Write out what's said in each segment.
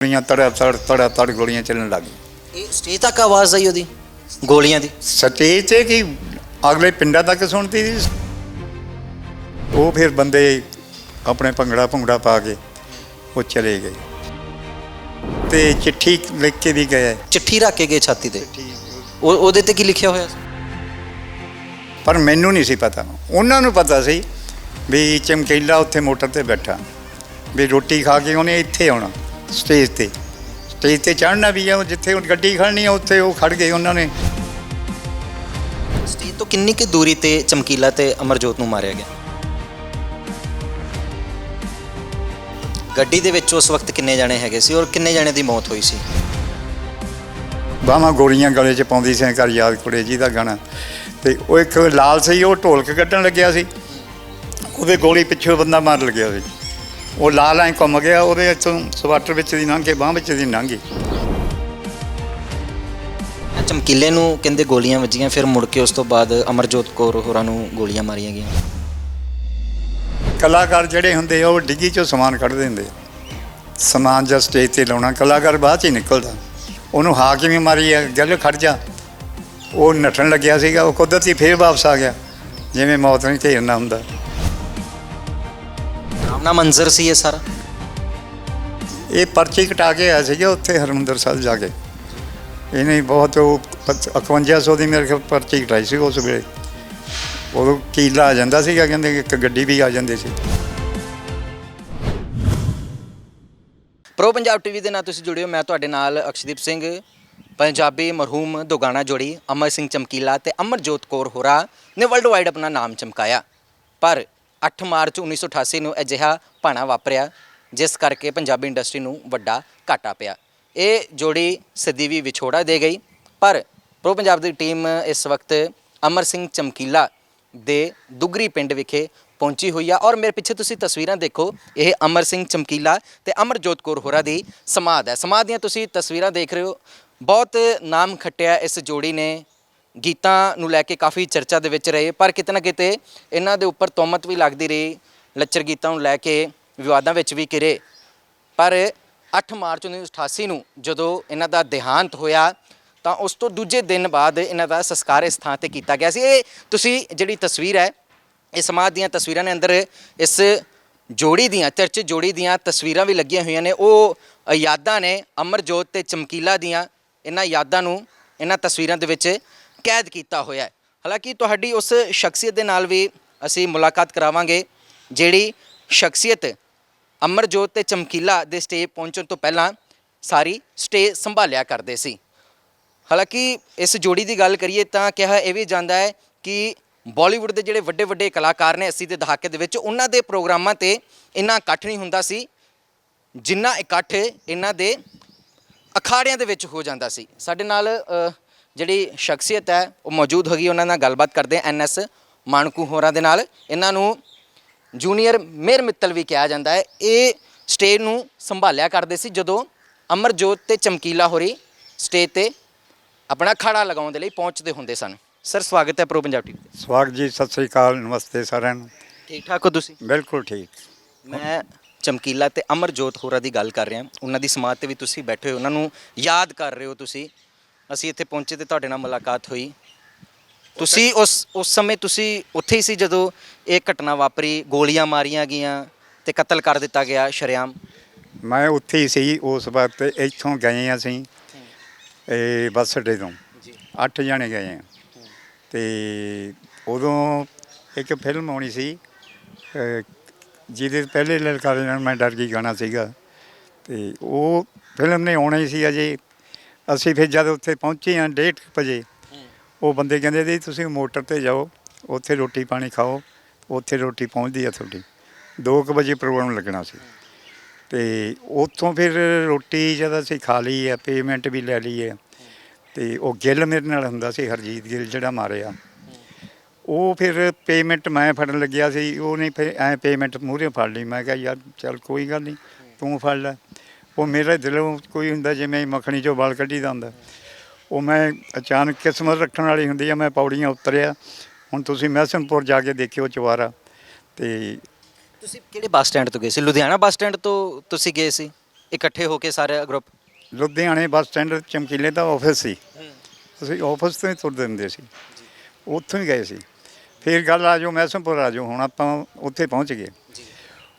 ਗੋਲੀਆਂ ਤੜਾ ਤੜ ਤੜਾ ਤੜ ਗੋਲੀਆਂ ਚੱਲਣ ਲੱਗ ਗਈ ਇਹ ਸਟੇਜ ਤੱਕ ਆਵਾਜ਼ ਆਈ ਉਹਦੀ? ਗੋਲੀਆਂ ਦੀ? ਸਟੇਜ ਤੇ ਕਿ ਅਗਲੇ ਪਿੰਡਾਂ ਤੱਕ ਸੁਣਦੀ ਸੀ। ਉਹ ਫਿਰ ਬੰਦੇ ਆਪਣੇ ਭੰਗੜਾ ਭੰਗੜਾ ਪਾ ਕੇ ਉਹ ਚਲੇ ਗਏ। ਤੇ ਚਿੱਠੀ ਲਿਖ ਕੇ ਵੀ ਗਏ। ਚਿੱਠੀ ਰੱਖ ਕੇ ਗਏ ਛਾਤੀ ਤੇ? ਉਹ ਉਹਦੇ ਤੇ ਕੀ ਲਿਖਿਆ ਹੋਇਆ ਸੀ? ਪਰ ਮੈਨੂੰ ਨਹੀਂ ਸੀ ਪਤਾ। ਉਹਨਾਂ ਨੂੰ ਪਤਾ ਸੀ ਵੀ ਚਮਕੀਲਾ ਉੱਥੇ ਮੋਟਰ ਤੇ ਬੈਠਾ। ਵੀ ਰੋਟੀ ਖਾ ਕੇ ਉਹਨੇ ਇੱਥੇ ਆਉਣਾ। ਸਟੇਜ ਤੇ। ਸਟੇਜ ਤੇ ਚੜ੍ਹਨਾ ਵੀ ਆ ਉਹ ਜਿੱਥੇ ਉਹ ਗੱਡੀ ਖੜਨੀ ਆ ਉੱਥੇ ਉਹ ਖੜ ਗਏ ਉਹਨਾਂ ਨੇ। ਸਟੇਜ ਤੋਂ ਕਿੰਨੀ ਕਿ ਦੂਰੀ ਤੇ ਚਮਕੀਲਾ ਤੇ ਅਮਰਜੋਤ ਨੂੰ ਮਾਰਿਆ ਗਿਆ? ਗੱਡੀ ਦੇ ਵਿੱਚ ਉਸ ਵਕਤ ਕਿੰਨੇ ਜਣੇ ਹੈਗੇ ਸੀ ਔਰ ਕਿੰਨੇ ਜਣੇ ਦੀ ਮੌਤ ਹੋਈ ਸੀ? ਬਾਹਾਂ ਗੋਲੀਆਂ ਗਲੇ 'ਚ ਪਾਉਂਦੀ ਸੀ ਕਰ ਯਾਦ ਕੁੜੇ ਜੀ ਦਾ ਗਾਣਾ। ਤੇ ਉਹ ਇੱਕ ਲਾਲ ਸੀ ਉਹ ਢੋਲਕ ਕੱਢਣ ਲੱਗਿਆ ਸੀ। ਉਹਦੇ ਗੋਲੀ ਪਿੱਛੇ ਬੰਦਾ ਮਾਰ ਲੱਗਿਆ ਸੀ। ਉਹ ਲਾਲ ਐਂ ਘੁੰਮ ਗਿਆ ਉਹਦੇ ਇੱਥੋਂ ਸਵਾਟਰ ਵਿੱਚ ਦੀ ਲੰਘ ਕੇ ਬਾਹ ਵਿੱਚ ਦੀ ਲੰਘ ਗਈ। ਚਮਕੀਲੇ ਨੂੰ ਕਹਿੰਦੇ ਗੋਲੀਆਂ ਵੱਜੀਆਂ ਫਿਰ ਮੁੜ ਕੇ ਉਸ ਤੋਂ ਬਾਅਦ ਅਮਰਜੋਤ ਕੌਰ ਹੋਰਾਂ ਨੂੰ ਗੋਲੀਆਂ ਮਾਰੀਆਂ ਗਈਆਂ। ਕਲਾਕਾਰ ਜਿਹੜੇ ਹੁੰਦੇ ਆ ਉਹ ਡਿੱਗੀ 'ਚੋਂ ਸਮਾਨ ਕੱਢ ਦਿੰਦੇ। ਸਮਾਨ ਜਾਂ ਸਟੇਜ ਤੇ ਲਾਉਣਾ ਕਲਾਕਾਰ ਬਾਅਦ 'ਚ ਹੀ ਨਿਕਲਦਾ। ਉਹਨੂੰ ਹਾ ਕਿਵੇਂ ਮਾਰੀ ਆ ਗੱਲ ਖੜ ਜਾ। ਉਹ ਨੱਠਣ ਲੱਗਿਆ ਸੀਗਾ ਉਹ ਕੁਦਰਤੀ ਫੇਰ ਵਾਪਸ ਆ ਗਿਆ। ਜਿਵੇਂ ਮੌਤ ਨੂੰ ਘੇਰਨਾ ਹੁੰਦਾ। ਆਪਣਾ ਮੰਜ਼ਰ ਸੀ ਇਹ ਸਾਰਾ? ਇਹ ਪਰਚੀ ਕਟਾ ਕੇ ਆਇਆ ਸੀਗਾ ਉੱਥੇ ਹਰਮੰਦਰ ਸਾਹਿਬ ਜਾ ਕੇ। ਇਹਨੇ ਬਹੁਤ ਉਹ ਪਚ- 5100 ਦੀ ਮੇਰੇ ਖਿਆਲ ਪਰਚੀ ਕਟਾਈ ਸੀ ਉਸ ਵੇਲੇ। ਉਦੋਂ ਕੀਲਾ ਆ ਜਾਂਦਾ ਸੀਗਾ ਕਹਿੰਦੇ ਇੱਕ ਗੱਡੀ ਵੀ ਆ ਜਾਂਦੀ ਸੀ। ਪ੍ਰੋ ਪੰਜਾਬ ਟੀਵੀ ਦੇ ਨਾਲ ਤੁਸੀਂ ਜੁੜੇ ਹੋ ਮੈਂ ਤੁਹਾਡੇ ਨਾਲ ਅਕਸ਼ਦੀਪ ਸਿੰਘ ਪੰਜਾਬੀ ਮਰਹੂਮ ਦੁਗਾਣਾ ਜੋੜੀ ਅਮਰ ਸਿੰਘ ਚਮਕੀਲਾ ਤੇ ਅਮਰਜੋਤ ਕੌਰ ਹੋਰਾ ਨੇ ਵਰਲਡ ਵਾਈਡ ਆਪਣਾ ਨਾਮ ਚਮਕਾਇਆ। ਪਰ 8 ਮਾਰਚ 1988 ਨੂੰ ਅਜਿਹਾ ਭਾਣਾ ਵਾਪਰਿਆ, ਜਿਸ ਕਰਕੇ ਪੰਜਾਬੀ ਇੰਡਸਟਰੀ ਨੂੰ ਵੱਡਾ ਘਾਟਾ ਪਿਆ। ਇਹ ਜੋੜੀ ਸਦੀਵੀ ਵਿਛੋੜਾ ਦੇ ਗਈ, ਪਰ ਪ੍ਰੋ ਪੰਜਾਬ ਦੀ ਟੀਮ ਇਸ ਵਕਤ ਅਮਰ ਸਿੰਘ ਚਮਕੀਲਾ ਦੇ ਦੁਗਰੀ ਪਿੰਡ ਵਿਖੇ ਪਹੁੰਚੀ ਹੋਈ ਆ। ਔਰ ਮੇਰੇ ਪਿੱਛੇ ਤੁਸੀਂ ਤਸਵੀਰਾਂ ਦੇਖੋ, ਇਹ ਅਮਰ ਸਿੰਘ ਚਮਕੀਲਾ ਤੇ ਅਮਰਜੋਤ ਕੌਰ ਹੋਰਾ ਦੀ ਸਮਾਧ ਹੈ। ਸਮਾਧ ਦੀਆਂ ਤੁਸੀਂ ਤਸਵੀਰਾਂ ਦੇਖ ਰਹੇ ਹੋ। ਬਹੁਤ ਨਾਮ ਖੱਟਿਆ ਇਸ ਜੋੜੀ ਨੇ ਗੀਤਾਂ ਨੂੰ ਲੈ ਕੇ ਕਾਫੀ ਚਰਚਾ ਦੇ ਵਿੱਚ ਰਹੇ, ਪਰ ਕਿਤੇ ਨਾ ਕਿਤੇ ਇਹਨਾਂ ਦੇ ਉੱਪਰ ਤੋਮਤ ਵੀ ਲੱਗਦੀ ਰਹੀ, ਲੱਚਰ ਗੀਤਾਂ ਨੂੰ ਲੈ ਕੇ ਵਿਵਾਦਾਂ ਵਿੱਚ ਵੀ ਘਿਰੇ। ਪਰ 8 ਮਾਰਚ 1988 ਨੂੰ ਜਦੋਂ ਇਹਨਾਂ ਦਾ ਦੇਹਾਂਤ ਹੋਇਆ, ਤਾਂ ਉਸ ਤੋਂ ਦੂਜੇ ਦਿਨ ਬਾਅਦ ਇਹਨਾਂ ਦਾ ਸੰਸਕਾਰ ਇਸ ਥਾਂ ਤੇ ਕੀਤਾ ਗਿਆ ਸੀ। ਇਹ ਤੁਸੀਂ ਜਿਹੜੀ ਤਸਵੀਰ ਹੈ, ਇਹ ਸਮਾਜ ਦੀਆਂ ਤਸਵੀਰਾਂ ਨੇ ਅੰਦਰ ਇਸ ਜੋੜੀ ਦੀਆਂ, ਚਰਚ ਜੋੜੀ ਦੀਆਂ ਤਸਵੀਰਾਂ ਵੀ ਲੱਗੀਆਂ ਹੋਈਆਂ ਨੇ। ਉਹ ਯਾਦਾਂ ਨੇ ਅਮਰਜੋਤ ਤੇ ਚਮਕੀਲਾ ਦੀਆਂ, ਇਹਨਾਂ ਯਾਦਾਂ ਨੂੰ, ਇਹਨਾਂ ਤਸਵੀਰਾਂ ਦੇ ਵਿੱਚ ਕੈਦ ਕੀਤਾ ਹੋਇਆ ਹੈ। ਹਾਲਾਂਕਿ ਤੁਹਾਡੀ ਉਸ ਸ਼ਖਸੀਅਤ ਦੇ ਨਾਲ ਵੀ ਅਸੀਂ ਮੁਲਾਕਾਤ ਕਰਾਵਾਂਗੇ, ਜਿਹੜੀ ਸ਼ਖਸੀਅਤ ਅਮਰਜੋਤ ਤੇ ਚਮਕੀਲਾ ਦੇ ਸਟੇਜ ਪਹੁੰਚਣ ਤੋਂ ਪਹਿਲਾਂ ਸਾਰੀ ਸਟੇਜ ਸੰਭਾਲਿਆ ਕਰਦੇ ਸੀ। ਹਾਲਾਂਕਿ ਇਸ ਜੋੜੀ ਦੀ ਗੱਲ ਕਰੀਏ ਤਾਂ ਕਿਹਾ ਇਹ ਵੀ ਜਾਂਦਾ ਹੈ ਕਿ ਬਾਲੀਵੁੱਡ ਦੇ ਜਿਹੜੇ ਵੱਡੇ ਵੱਡੇ ਕਲਾਕਾਰ ਨੇ 80 ਦੇ ਦਹਾਕੇ ਦੇ ਵਿੱਚ, ਉਹਨਾਂ ਦੇ ਪ੍ਰੋਗਰਾਮਾਂ ਤੇ ਇੰਨਾ ਇਕੱਠ ਨਹੀਂ ਹੁੰਦਾ ਸੀ, ਜਿੰਨਾ ਇਕੱਠ ਇਹਨਾਂ ਦੇ ਅਖਾੜਿਆਂ ਦੇ ਵਿੱਚ ਹੋ ਜਾਂਦਾ ਸੀ। ਸਾਡੇ ਨਾਲ ਜਿਹੜੀ ਸ਼ਖਸੀਅਤ ਹੈ ਉਹ ਮੌਜੂਦ ਹੈਗੀ ਉਹਨਾਂ ਨਾਲ ਗੱਲਬਾਤ ਕਰਦੇ ਐਨਐਸ ਮਾਨਕੂ ਹੋਰਾਂ ਦੇ ਨਾਲ। ਇਹਨਾਂ ਨੂੰ ਜੂਨੀਅਰ ਮੇਰ ਮਿੱਤਲ ਵੀ ਕਿਹਾ ਜਾਂਦਾ ਹੈ। ਇਹ ਸਟੇਜ ਨੂੰ ਸੰਭਾਲਿਆ ਕਰਦੇ ਸੀ ਜਦੋਂ ਅਮਰਜੋਤ ਤੇ ਚਮਕੀਲਾ ਹੋਰੀ ਸਟੇਜ ਤੇ ਆਪਣਾ ਖੜਾ ਲਗਾਉਣ ਦੇ ਲਈ ਪਹੁੰਚਦੇ ਹੁੰਦੇ ਸਨ। ਸਰ ਸਵਾਗਤ ਹੈ ਪ੍ਰੋ ਪੰਜਾਬ ਟੀਵੀ ਤੇ। ਸਵਾਗਤ ਜੀ ਸਤਿ ਸ੍ਰੀ ਅਕਾਲ ਨਮਸਤੇ ਸਾਰਿਆਂ ਨੂੰ। ਠੀਕ ਠਾਕ ਹੋ ਤੁਸੀਂ? ਬਿਲਕੁਲ ਠੀਕ। ਮੈਂ ਚਮਕੀਲਾ ਤੇ ਅਮਰਜੋਤ ਹੋਰਾਂ ਦੀ ਗੱਲ ਕਰ ਰਿਹਾ। ਉਹਨਾਂ ਦੀ ਸਮਾਧ ਤੇ ਵੀ ਤੁਸੀਂ ਬੈਠੇ ਹੋ। ਉਹਨਾਂ ਨੂੰ ਯਾਦ ਕਰ ਰਹੇ ਹੋ ਤੁਸੀਂ। ਅਸੀਂ ਇੱਥੇ ਪਹੁੰਚੇ ਤੇ ਤੁਹਾਡੇ ਨਾਲ ਮੁਲਾਕਾਤ ਹੋਈ। ਤੁਸੀਂ ਉਸ ਉਸ ਸਮੇਂ ਤੁਸੀਂ ਉੱਥੇ ਹੀ ਸੀ ਜਦੋਂ ਇਹ ਘਟਨਾ ਵਾਪਰੀ ਗੋਲੀਆਂ ਮਾਰੀਆਂ ਗਈਆਂ ਤੇ ਕਤਲ ਕਰ ਦਿੱਤਾ ਗਿਆ ਸ਼ਰੇਆਮ। ਮੈਂ ਉੱਥੇ ਹੀ ਸੀ ਉਸ ਵਕਤ ਇੱਥੋਂ ਗਏ ਅਸੀਂ ਇਹ ਬੱਸ ਅੱਡੇ ਤੋਂ। ਜੀ। ਅੱਠ ਜਣੇ ਗਏ ਆ ਤੇ ਉਦੋਂ ਇੱਕ ਫਿਲਮ ਆਉਣੀ ਸੀ ਜਿਹਦੇ ਪਹਿਲੇ ਲਲਕਾਰੇ ਨਾਲ ਮੈਂ ਡਰ ਗਈ ਗਾਣਾ ਸੀਗਾ। ਤੇ ਉਹ ਫਿਲਮ ਨੇ ਆਉਣਾ ਹੀ ਸੀ ਅਜੇ। ਅਸੀਂ ਫਿਰ ਜਦ ਉੱਥੇ ਪਹੁੰਚੇ ਡੇਢ ਕੁ ਵਜੇ ਉਹ ਬੰਦੇ ਕਹਿੰਦੇ ਜੀ ਤੁਸੀਂ ਮੋਟਰ ਤੇ ਜਾਓ ਉੱਥੇ ਰੋਟੀ ਪਾਣੀ ਖਾਓ ਉੱਥੇ ਰੋਟੀ ਪਹੁੰਚਦੀ ਆ ਤੁਹਾਡੀ। 2 ਵਜੇ ਪ੍ਰੋਗਰਾਮ ਲੱਗਣਾ ਸੀ। ਤੇ ਉੱਥੋਂ ਫਿਰ ਰੋਟੀ ਜਦ ਅਸੀਂ ਖਾ ਲਈ ਹੈ ਪੇਮੈਂਟ ਵੀ ਲੈ ਲਈ ਹੈ ਤੇ ਉਹ ਗਿੱਲ ਮੇਰੇ ਨਾਲ ਹੁੰਦਾ ਸੀ ਹਰਜੀਤ ਗਿੱਲ ਜਿਹੜਾ ਮਾਰਿਆ। ਉਹ ਫਿਰ ਪੇਮੈਂਟ ਮੈਂ ਫੜਨ ਲੱਗਿਆ ਸੀ ਉਹਨੇ ਫਿਰ ਐ ਪੇਮੈਂਟ ਮੂਹਰੇ ਫੜ ਲਈ। ਮੈਂ ਕਿਹਾ ਯਾਰ ਚੱਲ ਕੋਈ ਗੱਲ ਨਹੀਂ ਤੂੰ ਫੜ ਲੈ। ਉਹ ਮੇਰੇ ਦਿਲੋਂ ਕੋਈ ਹੁੰਦਾ ਜਿਵੇਂ ਮੱਖਣੀ ਚੋਂ ਵਾਲ ਕੱਢੀਦਾ ਹੁੰਦਾ। ਉਹ ਮੈਂ ਅਚਾਨਕ ਕਿਸਮਤ ਰੱਖਣ ਵਾਲੀ ਹੁੰਦੀ ਆ ਮੈਂ ਪੌੜੀਆਂ ਉਤਰਿਆ। ਹੁਣ ਤੁਸੀਂ ਮਹਿਸਨਪੁਰ ਜਾ ਕੇ ਦੇਖਿਓ ਚਵਾਰਾ ਤੇ ਤੁਸੀਂ ਕਿਹੜੇ ਬੱਸ ਸਟੈਂਡ ਤੋਂ ਗਏ ਸੀ? ਲੁਧਿਆਣਾ ਬੱਸ ਸਟੈਂਡ ਤੋਂ ਤੁਸੀਂ ਗਏ ਸੀ? ਇਕੱਠੇ ਹੋ ਕੇ ਸਾਰੇ ਗਰੁੱਪ ਲੁਧਿਆਣੇ ਬੱਸ ਸਟੈਂਡ ਚਮਕੀਲੇ ਦਾ ਆਫਿਸ ਸੀ। ਅਸੀਂ ਆਫਿਸ ਤੋਂ ਹੀ ਤੁਰਦੇ ਹੁੰਦੇ ਸੀ। ਉੱਥੋਂ ਹੀ ਗਏ ਸੀ। ਫਿਰ ਗੱਲ ਆ ਜਾਓ ਮੈਸਮਪੁਰ ਆ ਜਾਓ। ਹੁਣ ਆਪਾਂ ਉੱਥੇ ਪਹੁੰਚ ਗਏ।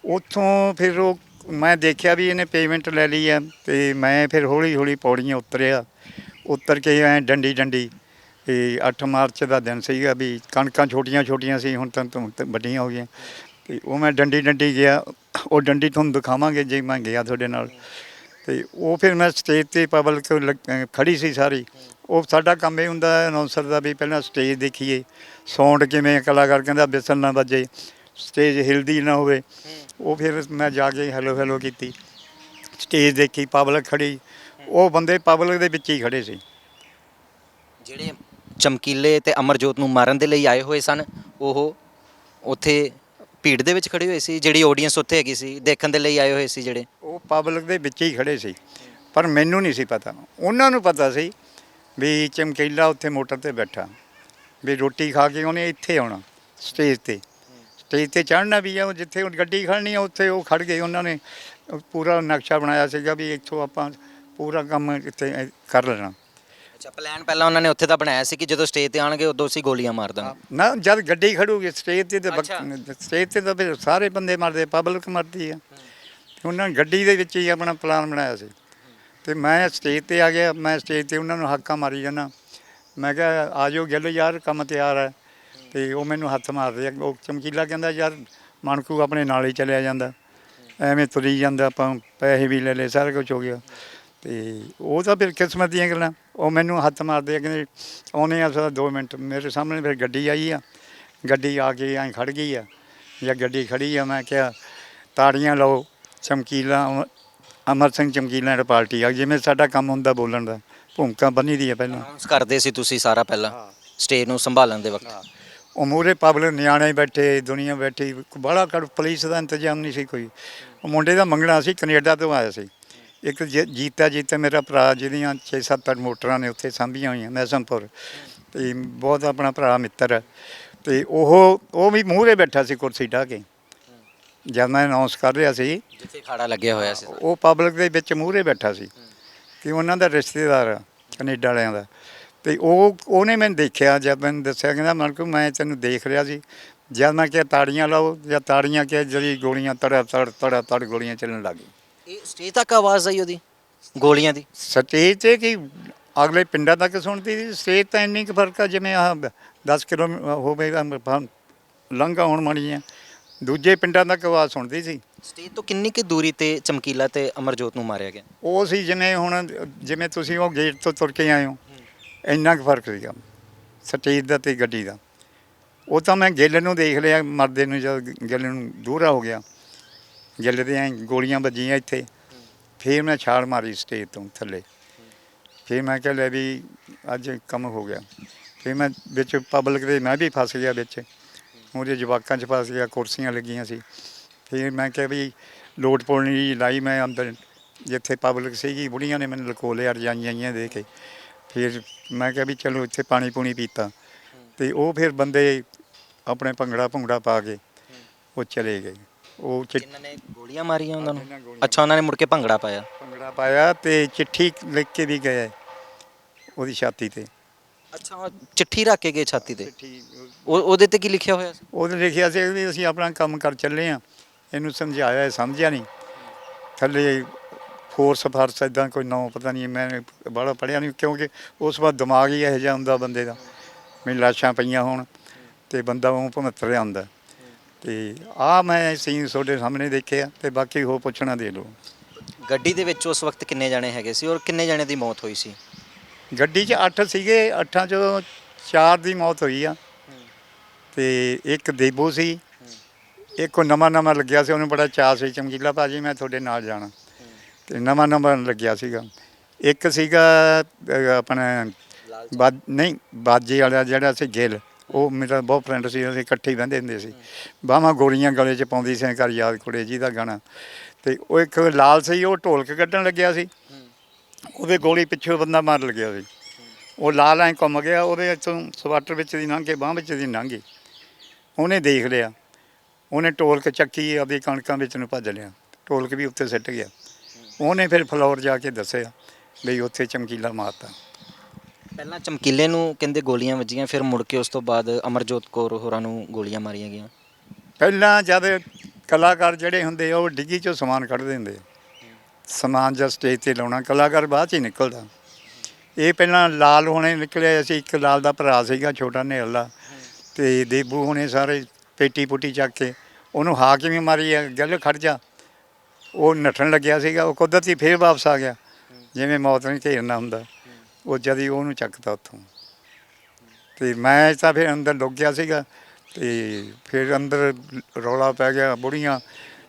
ਉੱਥੋਂ ਫਿਰ ਉਹ ਮੈਂ ਦੇਖਿਆ ਵੀ ਇਹਨੇ ਪੇਮੈਂਟ ਲੈ ਲਈ ਆ ਤੇ ਮੈਂ ਫਿਰ ਹੌਲੀ ਹੌਲੀ ਪੌੜੀਆਂ ਉਤਰਿਆ। ਉਤਰ ਕੇ ਐ ਡੰਡੀ ਡੰਡੀ ਇਹ 8 ਮਾਰਚ ਦਾ ਦਿਨ ਸੀਗਾ ਵੀ ਕਣਕਾਂ ਛੋਟੀਆਂ ਛੋਟੀਆਂ ਸੀ, ਹੁਣ ਤਾਂ ਤਾਂ ਵੱਡੀਆਂ ਹੋ ਗਈਆਂ। ਤੇ ਉਹ ਮੈਂ ਡੰਡੀ ਡੰਡੀ ਗਿਆ, ਉਹ ਡੰਡੀ ਤੁਹਾਨੂੰ ਦਿਖਾਵਾਂਗੇ ਜੇ ਮੈਂ ਗਿਆ ਤੁਹਾਡੇ ਨਾਲ। ਤੇ ਉਹ ਫਿਰ ਮੈਂ ਸਟੇਜ ਤੇ ਪਬਲਿਕ ਲੱਗ- ਖੜੀ ਸੀ ਸਾਰੀ। ਉਹ ਸਾਡਾ ਕੰਮ ਇਹ ਹੁੰਦਾ ਅਨਾਉਂਸਰ ਦਾ ਵੀ ਪਹਿਲਾਂ ਸਟੇਜ ਦੇਖੀਏ ਸਾਊਂਡ ਕਿਵੇਂ ਕਲਾਕਾਰ ਕਹਿੰਦਾ ਬਿਸਲ ਨਾ ਵੱਜੇ। ਸਟੇਜ ਹਿਲਦੀ ਨਾ ਹੋਵੇ ਉਹ ਫਿਰ ਮੈਂ ਜਾ ਕੇ ਹੈਲੋ ਹੈਲੋ ਕੀਤੀ। ਸਟੇਜ ਦੇਖੀ ਪਬਲਿਕ ਖੜੀ। ਉਹ ਬੰਦੇ ਪਬਲਿਕ ਦੇ ਵਿੱਚ ਹੀ ਖੜੇ ਸੀ। ਜਿਹੜੇ ਚਮਕੀਲੇ ਤੇ ਅਮਰਜੋਤ ਨੂੰ ਮਾਰਨ ਦੇ ਲਈ ਆਏ ਹੋਏ ਸਨ ਉਹ ਉੱਥੇ ਭੀੜ ਦੇ ਵਿੱਚ ਖੜੇ ਹੋਏ ਸੀ ਜਿਹੜੀ ਆਡੀਅנס ਉੱਥੇ ਹੈਗੀ ਸੀ ਦੇਖਣ ਦੇ ਲਈ ਆਏ ਹੋਏ ਸੀ ਜਿਹੜੇ? ਉਹ ਪਬਲਿਕ ਦੇ ਵਿੱਚ ਹੀ ਖੜੇ ਸੀ। ਪਰ ਮੈਨੂੰ ਨਹੀਂ ਸੀ ਪਤਾ। ਉਹਨਾਂ ਨੂੰ ਪਤਾ ਸੀ ਵੀ ਚਮਕੀਲਾ ਉੱਥੇ ਮੋਟਰ ਤੇ ਬੈਠਾ। ਵੀ ਰੋਟੀ ਖਾ ਕੇ ਉਹਨੇ ਇੱਥੇ ਆਉਣਾ ਸਟੇਜ ਤੇ। ਸਟੇਜ ਤੇ ਚੜ੍ਹਨਾ ਵੀ ਆ ਉਹ ਜਿੱਥੇ ਉਹ ਗੱਡੀ ਖੜਨੀ ਆ ਉੱਥੇ ਉਹ ਖੜ ਗਏ ਉਹਨਾਂ ਨੇ। ਪੂਰਾ ਨਕਸ਼ਾ ਬਣਾਇਆ ਸੀਗਾ ਵੀ ਇੱਥੋਂ ਆਪਾਂ ਪੂਰਾ ਕੰਮ ਇੱਥੇ ਕਰ ਲੈਣਾ। ਅੱਛਾ ਪਲਾਨ ਪਹਿਲਾਂ ਉਹਨਾਂ ਨੇ ਉੱਥੇ ਦਾ ਬਣਾਇਆ ਸੀ ਕਿ ਜਦੋਂ ਸਟੇਜ ਤੇ ਆਣਗੇ ਉਦੋਂ ਅਸੀਂ ਗੋਲੀਆਂ ਮਾਰ ਦਾਂਗੇ। ਨਾ ਜਦ ਗੱਡੀ ਖੜੂਗੀ ਸਟੇਜ ਤੇ ਤੇ। ਸਟੇਜ ਤੇ ਤਾਂ ਫਿਰ ਸਾਰੇ ਬੰਦੇ ਮਰਦੇ ਪਬਲਿਕ ਮਰਦੀ ਆ। ਤੇ ਉਹਨਾਂ ਨੇ ਗੱਡੀ ਦੇ ਵਿੱਚ ਹੀ ਆਪਣਾ ਪਲਾਨ ਬਣਾਇਆ ਸੀ। ਤੇ ਮੈਂ ਸਟੇਜ ਤੇ ਆ ਗਿਆ ਮੈਂ ਸਟੇਜ ਤੇ ਉਹਨਾਂ ਨੂੰ ਹੱਕਾਂ ਮਾਰੀ ਜਾਂਦਾ। ਮੈਂ ਕਿਹਾ ਆ ਜਾਓ ਗਿੱਲ ਯਾਰ ਕੰਮ ਤਿਆਰ ਹੈ ਤੇ ਉਹ ਮੈਨੂੰ ਹੱਥ ਮਾਰਦੇ ਆ ਉਹ ਚਮਕੀਲਾ ਕਹਿੰਦਾ ਯਾਰ ਮਣਕੂ ਆਪਣੇ ਨਾਲ ਹੀ ਚਲਿਆ ਜਾਂਦਾ। ਐਵੇਂ ਤੁਰੀ ਜਾਂਦਾ ਆਪਾਂ ਪੈਸੇ ਵੀ ਲੈ ਲਏ ਸਾਰਾ ਕੁਝ ਹੋ ਗਿਆ। ਤੇ ਉਹ ਤਾਂ ਫਿਰ ਕਿਸਮਤ ਦੀਆਂ ਗੱਲਾਂ। ਉਹ ਮੈਨੂੰ ਹੱਥ ਮਾਰਦੇ ਆ ਕਹਿੰਦੇ ਆਉਨੇ ਆ ਸਰ 2 ਮਿੰਟ ਮੇਰੇ ਸਾਹਮਣੇ ਫਿਰ ਗੱਡੀ ਆਈ ਆ। ਗੱਡੀ ਆ ਕੇ ਐਂ ਖੜ ਗਈ ਆ। ਜਾਂ ਗੱਡੀ ਖੜੀ ਆ ਮੈਂ ਕਿਹਾ ਤਾੜੀਆਂ ਲਾਓ ਚਮਕੀਲਾ ਅਮ- ਅਮਰ ਸਿੰਘ ਚਮਕੀਲਾ ਦੀ ਪਾਰਟੀ ਆ ਜਿਵੇਂ ਸਾਡਾ ਕੰਮ ਹੁੰਦਾ ਬੋਲਣ ਦਾ। ਭੂਮਿਕਾ ਬੰਨੀ ਦੀ ਆ ਪਹਿਲਾਂ। ਅਨਾਉਂਸ ਕਰਦੇ ਸੀ ਤੁਸੀਂ ਸਾਰਾ ਪਹਿਲਾਂ ਸਟੇਜ ਨੂੰ ਸੰਭਾਲਣ ਦੇ ਵਕਤ। ਉਹ ਮੂਹਰੇ ਪਬਲਿਕ ਨਿਆਣੇ ਬੈਠੇ ਦੁਨੀਆ ਬੈਠੀ ਬੜਾ ਕਰ ਪੁਲਿਸ ਦਾ ਇੰਤਜ਼ਾਮ ਨਹੀਂ ਸੀ ਕੋਈ। ਉਹ ਮੁੰਡੇ ਦਾ ਮੰਗਣਾ ਸੀ ਕੈਨੇਡਾ ਤੋਂ ਆਇਆ ਸੀ। ਇੱਕ ਜੀਤਾ ਜੀਤਾ ਮੇਰਾ ਭਰਾ ਜਿਹਦੀਆਂ 6-7 ਮੋਟਰਾਂ ਨੇ ਉੱਥੇ ਸਾਂਭੀਆਂ ਹੋਈਆਂ ਮੈਸਮਪੁਰ ਤੇ ਬਹੁਤ ਆਪਣਾ ਭਰਾ ਮਿੱਤਰ। ਹੈ ਤੇ ਉਹ ਉਹ ਵੀ ਮੂਹਰੇ ਬੈਠਾ ਸੀ ਕੁਰਸੀ ਢਾਹ ਕੇ। ਜਦ ਮੈਂ ਅਨਾਉਂਸ ਕਰ ਰਿਹਾ ਸੀ ਜਿੱਥੇ ਖਾੜਾ ਲੱਗਿਆ ਹੋਇਆ ਸੀ। ਉਹ ਪਬਲਿਕ ਦੇ ਵਿੱਚ ਮੂਹਰੇ ਬੈਠਾ ਸੀ। ਕਿ ਉਹਨਾਂ ਦਾ ਰਿਸ਼ਤੇਦਾਰ ਕੈਨੇਡਾ ਵਾਲਿਆਂ ਦਾ। ਤੇ ਉਹ ਉਹਨੇ ਮੈਨੂੰ ਦੇਖਿਆ ਜਦ ਮੈਨੂੰ ਦੱਸਿਆ ਕਹਿੰਦਾ ਮਨਕੂ ਮੈਂ ਤੈਨੂੰ ਦੇਖ ਰਿਹਾ ਸੀ। ਜਦ ਮੈਂ ਕਿਹਾ ਤਾੜੀਆਂ ਲਾਓ ਜਾਂ ਤਾੜੀਆਂ ਕਿ ਜਿਹੜੀ ਗੋਲੀਆਂ ਤੜਾ ਤੜ ਤੜਾ ਤੜ ਗੋਲੀਆਂ ਚੱਲਣ ਲੱਗ ਗਈ ਇਹ ਸਟੇਜ ਤੱਕ ਆਵਾਜ਼ ਆਈ ਉਹਦੀ ਗੋਲੀਆਂ ਦੀ? ਸਟੇਜ ਤੇ ਕਿ ਅਗਲੇ ਪਿੰਡਾਂ ਤੱਕ ਸੁਣਦੀ ਸੀ। ਸਟੇਜ ਤਾਂ ਇੰਨੀ ਕੁ ਫ਼ਰਕ ਆ ਜਿਵੇਂ ਆ 10 ਕਿਲੋ ਹੋਵੇ ਲੰਘਾ ਹੋਣ ਮਣੀ ਆ ਦੂਜੇ ਪਿੰਡਾਂ ਤੱਕ ਆਵਾਜ਼ ਸੁਣਦੀ ਸੀ। ਸਟੇਜ ਤੋਂ ਕਿੰਨੀ ਕੁ ਦੂਰੀ ਤੇ ਚਮਕੀਲਾ ਤੇ ਅਮਰਜੋਤ ਨੂੰ ਮਾਰਿਆ ਗਿਆ? ਉਹ ਸੀ ਜਿਵੇਂ ਹੁਣ ਜਿਵੇਂ ਤੁਸੀਂ ਉਹ ਗੇਟ ਤੋਂ ਤੁਰ ਕੇ ਆਏ ਹੋ। ਇੰਨਾ ਕੁ ਫ਼ਰਕ ਸੀਗਾ, ਸਟੇਜ ਦਾ ਤੇ ਗੱਡੀ ਦਾ। ਉਹ ਤਾਂ ਮੈਂ ਗਿੱਲ ਨੂੰ ਦੇਖ ਲਿਆ, ਮਰਦੇ ਨੂੰ ਜਦ ਗਿੱਲ ਨੂੰ ਦੂਰਾ ਹੋ ਗਿਆ। ਗਿੱਲ ਦੇ ਐਂ ਗੋਲੀਆਂ ਵੱਜੀਆਂ ਇੱਥੇ। ਫਿਰ ਮੈਂ ਛਾਲ ਮਾਰੀ ਸਟੇਜ ਤੋਂ ਥੱਲੇ। ਫਿਰ ਮੈਂ ਕਿਹਾ ਲੈ ਵੀ ਅੱਜ ਕੰਮ ਹੋ ਗਿਆ। ਫਿਰ ਮੈਂ ਵਿੱਚ ਪਬਲਿਕ ਦੇ ਮੈਂ ਵੀ ਫਸ ਗਿਆ ਵਿੱਚ। ਉਹਦੇ ਜਵਾਕਾਂ 'ਚ ਫਸ ਗਿਆ, ਕੁਰਸੀਆਂ ਲੱਗੀਆਂ ਸੀ। ਫਿਰ ਮੈਂ ਕਿਹਾ ਵੀ ਲੋਟ ਪੋਣੀ ਜੀ ਲਾਈ ਮੈਂ ਅੰਦਰ। ਜਿੱਥੇ ਪਬਲਿਕ ਸੀਗੀ, ਬੁੜੀਆਂ ਨੇ ਮੈਨੂੰ ਲਕੋ ਲਿਆ ਰਜਾਈਆਂ ਜਿਹੀਆਂ ਦੇ ਕੇ। ਫਿਰ ਮੈਂ ਕਿਹਾ ਵੀ ਚਲੋ ਇੱਥੇ ਪਾਣੀ ਪੂਣੀ ਪੀਤਾ। ਤੇ ਉਹ ਫਿਰ ਬੰਦੇ ਆਪਣੇ ਭੰਗੜਾ ਭੁੰਗੜਾ ਪਾ ਕੇ ਉਹ ਚਲੇ ਗਏ। ਉਹ ਚਿ- ਜਿਨ੍ਹਾਂ ਨੇ ਗੋਲੀਆਂ ਮਾਰੀਆਂ ਉਹਨਾਂ ਨੂੰ? ਅੱਛਾ ਉਹਨਾਂ ਨੇ ਮੁੜ ਕੇ ਭੰਗੜਾ ਪਾਇਆ? ਭੰਗੜਾ ਪਾਇਆ ਤੇ ਚਿੱਠੀ ਲਿਖ ਕੇ ਵੀ ਗਏ ਉਹਦੀ ਛਾਤੀ ਤੇ। ਅੱਛਾ ਉਹ ਚਿੱਠੀ ਰੱਖ ਕੇ ਗਏ ਛਾਤੀ ਤੇ? ਉਹ ਉਹਦੇ ਤੇ ਕੀ ਲਿਖਿਆ ਹੋਇਆ ਸੀ? ਉਹਨੇ ਲਿਖਿਆ ਸੀ ਵੀ ਅਸੀਂ ਆਪਣਾ ਕੰਮ ਕਰ ਚੱਲੇ ਆ ਇਹਨੂੰ ਸਮਝਾਇਆ ਇਹ ਸਮਝਿਆ ਨਹੀਂ। ਥੱਲੇ ਫੋਰਸ ਫਾਰਸ ਇਦਾਂ ਕੋਈ ਨਾਂ ਪਤਾ ਨਹੀਂ ਮੈਂ ਬੜਾ ਪੜਿਆ ਨਹੀਂ ਕਿਉਂਕਿ ਉਸ ਵਾਰ ਦਿਮਾਗ ਹੀ ਇਹੋ ਜਿਹਾ ਹੁੰਦਾ ਬੰਦੇ ਦਾ। ਵੀ ਲਾਸ਼ਾਂ ਪਈਆਂ ਹੋਣ ਤੇ ਬੰਦਾ ਉਹ ਭਮੱਤਰਿਆ ਹੁੰਦਾ। ਤੇ ਆ ਮੈਂ ਸੀਨ ਤੁਹਾਡੇ ਸਾਹਮਣੇ ਦੇਖਿਆ ਤੇ ਬਾਕੀ ਹੋ ਪੁੱਛਣਾ ਦੇ ਲਓ ਗੱਡੀ ਦੇ ਵਿੱਚ ਉਸ ਵਕਤ ਕਿੰਨੇ ਜਣੇ ਹੈਗੇ ਸੀ ਔਰ ਕਿੰਨੇ ਜਣੇ ਦੀ ਮੌਤ ਹੋਈ ਸੀ? ਗੱਡੀ 'ਚ 8 ਸੀਗੇ 8 ਚੋਂ 4 ਦੀ ਮੌਤ ਹੋਈ ਆ। ਤੇ ਇੱਕ ਦੇਬੂ ਸੀ ਇੱਕ ਨਵਾਂ ਨਵਾਂ ਲੱਗਿਆ ਸੀ ਉਹਨੂੰ ਬੜਾ ਚਾਅ ਸੀ ਚਮਕੀਲਾ ਭਾਜੀ ਮੈਂ ਤੁਹਾਡੇ ਨਾਲ ਜਾਣਾ। ਤੇ ਨਵਾਂ ਨਵਾਂ ਲੱਗਿਆ ਸੀਗਾ। ਇੱਕ ਸੀਗਾ ਆਪਣਾ ਬਾਜ, ਨਹੀਂ, ਬਾਜੇ ਵਾਲਾ ਜਿਹੜਾ ਸੀ ਗਿੱਲ ਉਹ ਮੇਰਾ ਬਹੁਤ ਫਰੈਂਡ ਸੀ, ਅਸੀਂ ਇਕੱਠੇ ਹੀ ਬਹਿੰਦੇ ਹੁੰਦੇ ਸੀ। ਬਾਹਾਂ ਗੋਲੀਆਂ ਗਲੇ 'ਚ ਪਾਉਂਦੀ ਸੀ, ਘਰ ਯਾਦ ਕੁੜੇ ਜੀ ਦਾ ਗਾਣਾ। ਤੇ ਉਹ ਇੱਕ ਲਾਲ ਸੀ, ਉਹ ਢੋਲਕ ਕੱਢਣ ਲੱਗਿਆ ਸੀ। ਉਹਦੇ ਗੋਲੀ ਪਿੱਛੋਂ ਬੰਦਾ ਮਾਰ ਲੱਗਿਆ ਸੀ। ਉਹ ਲਾਲ ਐਂ ਘੁੰਮ ਗਿਆ, ਉਹਦੇ ਇੱਥੋਂ ਸਵਾਟਰ ਵਿੱਚ ਦੀ ਲੰਘ ਕੇ ਬਾਹ ਵਿੱਚ ਦੀ ਲੰਘ। ਗਈ ਉਹਨੇ ਦੇਖ ਲਿਆ। ਉਹਨੇ ਢੋਲਕ ਚੱਕੀ, ਆਪਦੀ ਕਣਕਾਂ ਵਿੱਚ ਨੂੰ ਭੱਜ ਲਿਆ। ਢੋਲਕ ਵੀ ਉੱਤੇ ਸਿੱਟ ਗਿਆ। ਉਹਨੇ ਫਿਰ ਫਲੋਰ ਜਾ ਕੇ ਦੱਸਿਆ ਵੀ ਉੱਥੇ ਚਮਕੀਲਾ ਮਾਰਤਾ। ਪਹਿਲਾਂ ਚਮਕੀਲੇ ਨੂੰ ਕਹਿੰਦੇ ਗੋਲੀਆਂ ਵੱਜੀਆਂ ਫਿਰ ਮੁੜ ਕੇ ਉਸ ਤੋਂ ਬਾਅਦ ਅਮਰਜੋਤ ਕੌਰ ਹੋਰਾਂ ਨੂੰ ਗੋਲੀਆਂ ਮਾਰੀਆਂ ਗਈਆਂ। ਪਹਿਲਾਂ ਜਦ ਕਲਾਕਾਰ ਜਿਹੜੇ ਹੁੰਦੇ ਆ ਉਹ ਡਿੱਗੀ ਚੋਂ ਸਮਾਨ ਕੱਢ ਦਿੰਦੇ। ਸਮਾਨ ਜਾਂ ਸਟੇਜ ਤੇ ਲਾਉਣਾ ਕਲਾਕਾਰ ਬਾਅਦ ਚ ਹੀ ਨਿਕਲਦਾ। ਇਹ ਪਹਿਲਾਂ ਲਾਲ ਹੋਣੇ ਨਿਕਲੇ ਅਸੀਂ ਇੱਕ ਲਾਲ ਦਾ ਭਰਾ ਸੀਗਾ ਛੋਟਾ ਨੇਲਾ ਤੇ ਦੇਬੂ ਹੋਣੇ ਸਾਰੇ ਪੇਟੀ ਪੁੱਟੀ ਚੱਕ ਕੇ ਉਹਨੂੰ ਹਾ ਕਿਵੇਂ ਮਾਰੀ ਗੱਲ ਖੜ ਜਾ। ਉਹ ਨੱਠਣ ਲੱਗਿਆ ਸੀਗਾ ਉਹ ਕੁਦਰਤੀ ਫੇਰ ਵਾਪਸ ਆ ਗਿਆ। ਜਿਵੇਂ ਮੌਤ ਨੂੰ ਘੇਰਨਾ ਹੁੰਦਾ। ਉਹ ਜਦ ਹੀ ਉਹਨੂੰ ਚੱਕਤਾ ਉੱਥੋਂ। ਤੇ ਮੈਂ ਤਾਂ ਫਿਰ ਅੰਦਰ ਲੁੱਕ ਗਿਆ ਸੀਗਾ ਤੇ ਫਿਰ ਅੰਦਰ ਰੌਲਾ ਪੈ ਗਿਆ ਬੁੜੀਆਂ।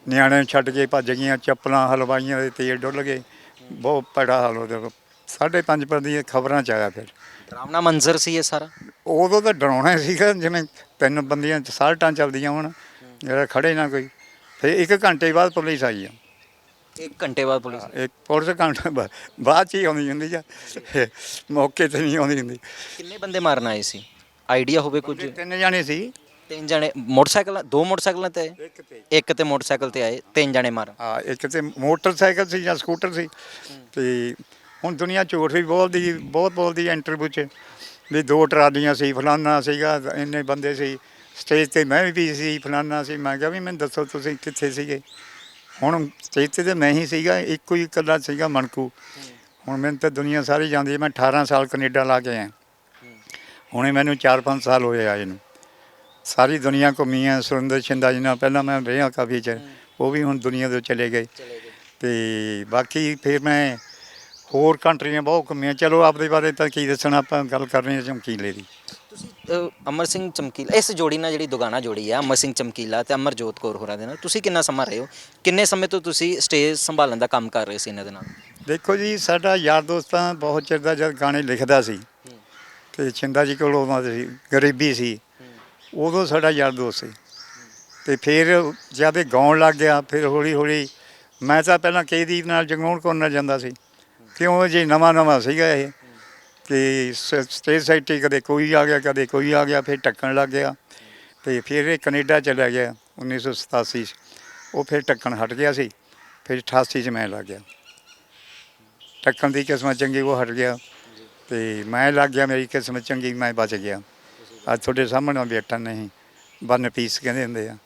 ਨਿਆਣਿਆਂ ਨੂੰ ਛੱਡ ਕੇ ਭੱਜ ਗਈਆਂ ਚੱਪਲਾਂ ਹਲਵਾਈਆਂ ਦੇ ਤੇਲ ਡੁੱਲ ਗਏ। ਬਹੁਤ ਭੈੜਾ ਹਾਲ ਗਿਆ। ਸਾਢੇ ਪੰਜ ਪਰ ਦੀਆਂ ਖਬਰਾਂ ਚ ਆਇਆ ਫਿਰ। ਡਰਾਵਨਾ ਮੰਜ਼ਰ ਸੀ ਇਹ ਸਾਰਾ? ਉਦੋਂ ਤਾਂ ਡਰਾਉਣਾ ਸੀਗਾ ਜਿਵੇਂ ਤਿੰਨ ਬੰਦੀਆਂ ਚ ਸਾਲਟਾਂ ਚੱਲਦੀਆਂ ਹੋਣ ਜਿਹੜਾ ਖੜੇ ਨਾ ਕੋਈ। ਫਿਰ ਇੱਕ ਘੰਟੇ ਬਾਅਦ ਪੁਲਿਸ ਆਈ ਆ। ਇੱਕ ਘੰਟੇ ਬਾਅਦ ਪੁਲਿਸ ਇੱਕ ਪੁਲਿਸ ਘੰਟੇ ਬਾ- ਬਾਅਦ ਚ ਹੀ ਆਉਂਦੀ ਹੁੰਦੀ ਆ। ਮੌਕੇ ਤੇ ਨਹੀਂ ਆਉਂਦੀ ਹੁੰਦੀ। ਕਿੰਨੇ ਬੰਦੇ ਮਾਰਨ ਆਏ ਸੀ? ਆਈਡੀਆ ਹੋਵੇ ਕੁਝ। ਤਿੰਨ ਜਾਣੇ ਸੀ। ਤਿੰਨ ਜਣੇ ਮੋਟਰਸਾਈਕਲ ਦੋ ਮੋਟਰਸਾਈਕਲਾਂ ਤੇ ਆਏ? ਇੱਕ ਤੇ। ਇੱਕ ਤੇ ਮੋਟਰਸਾਈਕਲ ਤੇ ਆਏ ਤਿੰਨ ਜਣੇ ਮਾਰਨ। ਹਾਂ ਇੱਕ ਤੇ ਮੋਟਰਸਾਈਕਲ ਸੀ ਜਾਂ ਸਕੂਟਰ ਸੀ। ਤੇ ਹੁਣ ਦੁਨੀਆ ਝੂਠ ਵੀ ਬੋਲਦੀ ਬਹੁਤ ਬੋਲਦੀ ਹੈ ਇੰਟਰਵਿਊ 'ਚ। ਵੀ ਦੋ ਟਰਾਲੀਆਂ ਸੀ ਫਲਾਨਾ ਸੀਗਾ ਇੰਨੇ ਬੰਦੇ ਸੀ। ਸਟੇਜ ਤੇ ਮੈਂ ਵੀ ਸੀ ਫਲਾਨਾ ਸੀ। ਮੈਂ ਕਿਹਾ ਵੀ ਮੈਨੂੰ ਦੱਸੋ ਤੁਸੀਂ ਕਿੱਥੇ ਸੀਗੇ? ਹੁਣ ਸਟੇਜ ਤੇ ਮੈਂ ਹੀ ਸੀਗਾ ਇੱਕੋ ਹੀ ਇਕੱਲਾ ਸੀਗਾ ਮਣਕੂ। ਹੁਣ ਮੈਨੂੰ ਤਾਂ ਦੁਨੀਆ ਸਾਰੀ ਜਾਂਦੀ ਮੈਂ 18 ਸਾਲ ਕੈਨੇਡਾ ਲਾ ਕੇ ਆਇਆ। ਹੁਣੇ ਮੈਨੂੰ 4-5 ਸਾਲ ਹੋਏ ਆਏ ਨੂੰ ਸਾਰੀ ਦੁਨੀਆ ਘੁੰਮੀ ਹੈ ਸੁਰਿੰਦਰ ਸ਼ਿੰਦਾ ਜੀ ਨਾਲ ਪਹਿਲਾਂ ਮੈਂ ਰਿਹਾ ਕਾਫੀ ਚਿਰ ਉਹ ਵੀ ਹੁਣ ਦੁਨੀਆ ਤੋਂ ਚਲੇ ਗਏ। ਚਲੇ ਗਏ। ਤੇ ਬਾਕੀ ਫਿਰ ਮੈਂ ਹੋਰ ਕੰਟਰੀਆਂ ਬਹੁਤ ਘੁੰਮੀਆਂ। ਚਲੋ ਆਪਦੇ ਬਾਰੇ ਤਾਂ ਕੀ ਦੱਸਣਾ ਆਪਾਂ ਗੱਲ ਕਰ ਰਹੇ ਹਾਂ ਚਮਕੀਲੇ ਦੀ ਤੁਸੀਂ ਅਮਰ ਸਿੰਘ ਚਮਕੀਲਾ ਇਸ ਜੋੜੀ ਨਾਲ ਜਿਹੜੀ ਦੁਗਾਨਾ ਜੋੜੀ ਆ ਅਮਰ ਸਿੰਘ ਚਮਕੀਲਾ ਤੇ ਅਮਰਜੋਤ ਕੌਰ ਹੋਰਾਂ ਦੇ ਨਾਲ ਤੁਸੀਂ ਕਿੰਨਾ ਸਮਾਂ ਰਹੇ ਹੋ? ਕਿੰਨੇ ਸਮੇਂ ਤੋਂ ਤੁਸੀਂ ਸਟੇਜ ਸੰਭਾਲਣ ਦਾ ਕੰਮ ਕਰ ਰਹੇ ਸੀ ਇਹਨਾਂ ਦੇ ਨਾਲ? ਦੇਖੋ ਜੀ ਸਾਡਾ ਯਾਰ ਦੋਸਤ ਤਾਂ ਬਹੁਤ ਚਿਰ ਦਾ ਜਦ ਗਾਣੇ ਲਿਖਦਾ ਸੀ ਤੇ ਚਿੰਦਾ ਜੀ ਕੋਲ ਆਉਂਦਾ ਸੀ ਗਰੀਬੀ ਸੀ। ਉਦੋਂ ਸਾਡਾ ਯਾਰ ਦੋਸਤ ਸੀ। ਤੇ ਫਿਰ ਜਦ ਇਹ ਗਾਉਣ ਲੱਗ ਗਿਆ ਫਿਰ ਹੌਲੀ ਹੌਲੀ ਮੈਂ ਤਾਂ ਪਹਿਲਾਂ ਕੇਦੀਪ ਨਾਲ ਜੰਗਾਉਣ ਕੋਲ ਨਾ ਜਾਂਦਾ ਸੀ। ਕਿਉਂ? ਜੀ ਨਵਾਂ ਨਵਾਂ ਸੀਗਾ ਇਹ। ਕਿ ਸ- ਸਟੇਜ ਸਾਈਡ ਤੇ ਕਦੇ ਕੋਈ ਆ ਗਿਆ, ਕਦੇ ਕੋਈ ਆ ਗਿਆ, ਫਿਰ ਟੱਕਣ ਲੱਗ ਗਿਆ। ਤੇ ਫਿਰ ਇਹ ਕੈਨੇਡਾ ਚਲਾ ਗਿਆ 1987 ਚ। ਉਹ ਫਿਰ ਟੱਕਣ ਹਟ ਗਿਆ ਸੀ, ਫਿਰ 88 ਚ ਮੈਂ ਲੱਗ ਗਿਆ। ਟੱਕਣ ਦੀ ਕਿਸਮਤ ਚੰਗੀ, ਉਹ ਹਟ ਗਿਆ। ਤੇ ਮੈਂ ਲੱਗ ਗਿਆ, ਮੇਰੀ ਕਿਸਮਤ ਚੰਗੀ, ਮੈਂ ਬਚ ਗਿਆ। ਅੱਜ ਤੁਹਾਡੇ ਸਾਹਮਣੇ ਬੇਟਾ ਨਹੀਂ ਬੰਨ ਪੀਸ ਕਹਿੰਦੇ ਹੁੰਦੇ ਆ।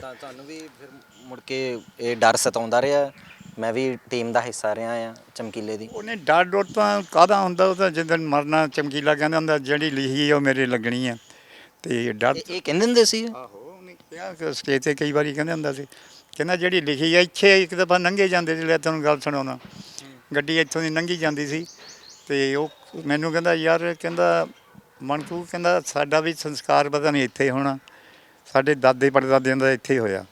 ਤੁਹਾਨੂੰ ਵੀ ਫਿਰ ਮੁੜ ਕੇ ਇਹ ਡਰ ਸਤਾਉਂਦਾ ਰਿਹਾ? ਮੈਂ ਵੀ ਟੀਮ ਦਾ ਹਿੱਸਾ ਰਿਹਾ ਆ ਚਮਕੀਲੇ ਦੀ। ਉਹਨੇ ਡਰ ਡਰ ਤਾਂ ਕਾਹਦਾ ਹੁੰਦਾ ਉਹ ਤਾਂ ਜਿੱਦਣ ਮਰਨਾ ਚਮਕੀਲਾ ਕਹਿੰਦਾ ਹੁੰਦਾ ਜਿਹੜੀ ਲਿਖੀ ਆ ਉਹ ਮੇਰੇ ਲੱਗਣੀ ਆ। ਤੇ ਡਰ ਇਹ ਇਹ ਕਹਿੰਦੇ ਹੁੰਦੇ ਸੀ? ਆਹੋ ਉਹਨੇ ਕਿਹਾ ਕਿ ਸਟੇਜ ਤੇ ਕਈ ਵਾਰੀ ਕਹਿੰਦੇ ਹੁੰਦਾ ਸੀ। ਕਹਿੰਦਾ ਜਿਹੜੀ ਲਿਖੀ ਆ ਇੱਥੇ ਇੱਕ ਦਫਾ ਲੰਘੇ ਜਾਂਦੇ ਸੀ ਲੈ ਤੁਹਾਨੂੰ ਗੱਲ ਸੁਣਾਉਣਾ। ਗੱਡੀ ਇੱਥੋਂ ਦੀ ਲੰਘੀ ਜਾਂਦੀ ਸੀ। ਤੇ ਉਹ ਮੈਨੂੰ ਕਹਿੰਦਾ ਯਾਰ ਕਹਿੰਦਾ ਮਨਕੂ ਕਹਿੰਦਾ ਸਾਡਾ ਵੀ ਸੰਸਕਾਰ ਪਤਾ ਨਹੀਂ ਇੱਥੇ ਹੋਣਾ। ਸਾਡੇ ਦਾਦੇ ਪੜਦਾਦਿਆਂ ਦਾ ਇੱਥੇ ਹੀ ਹੋਇਆ।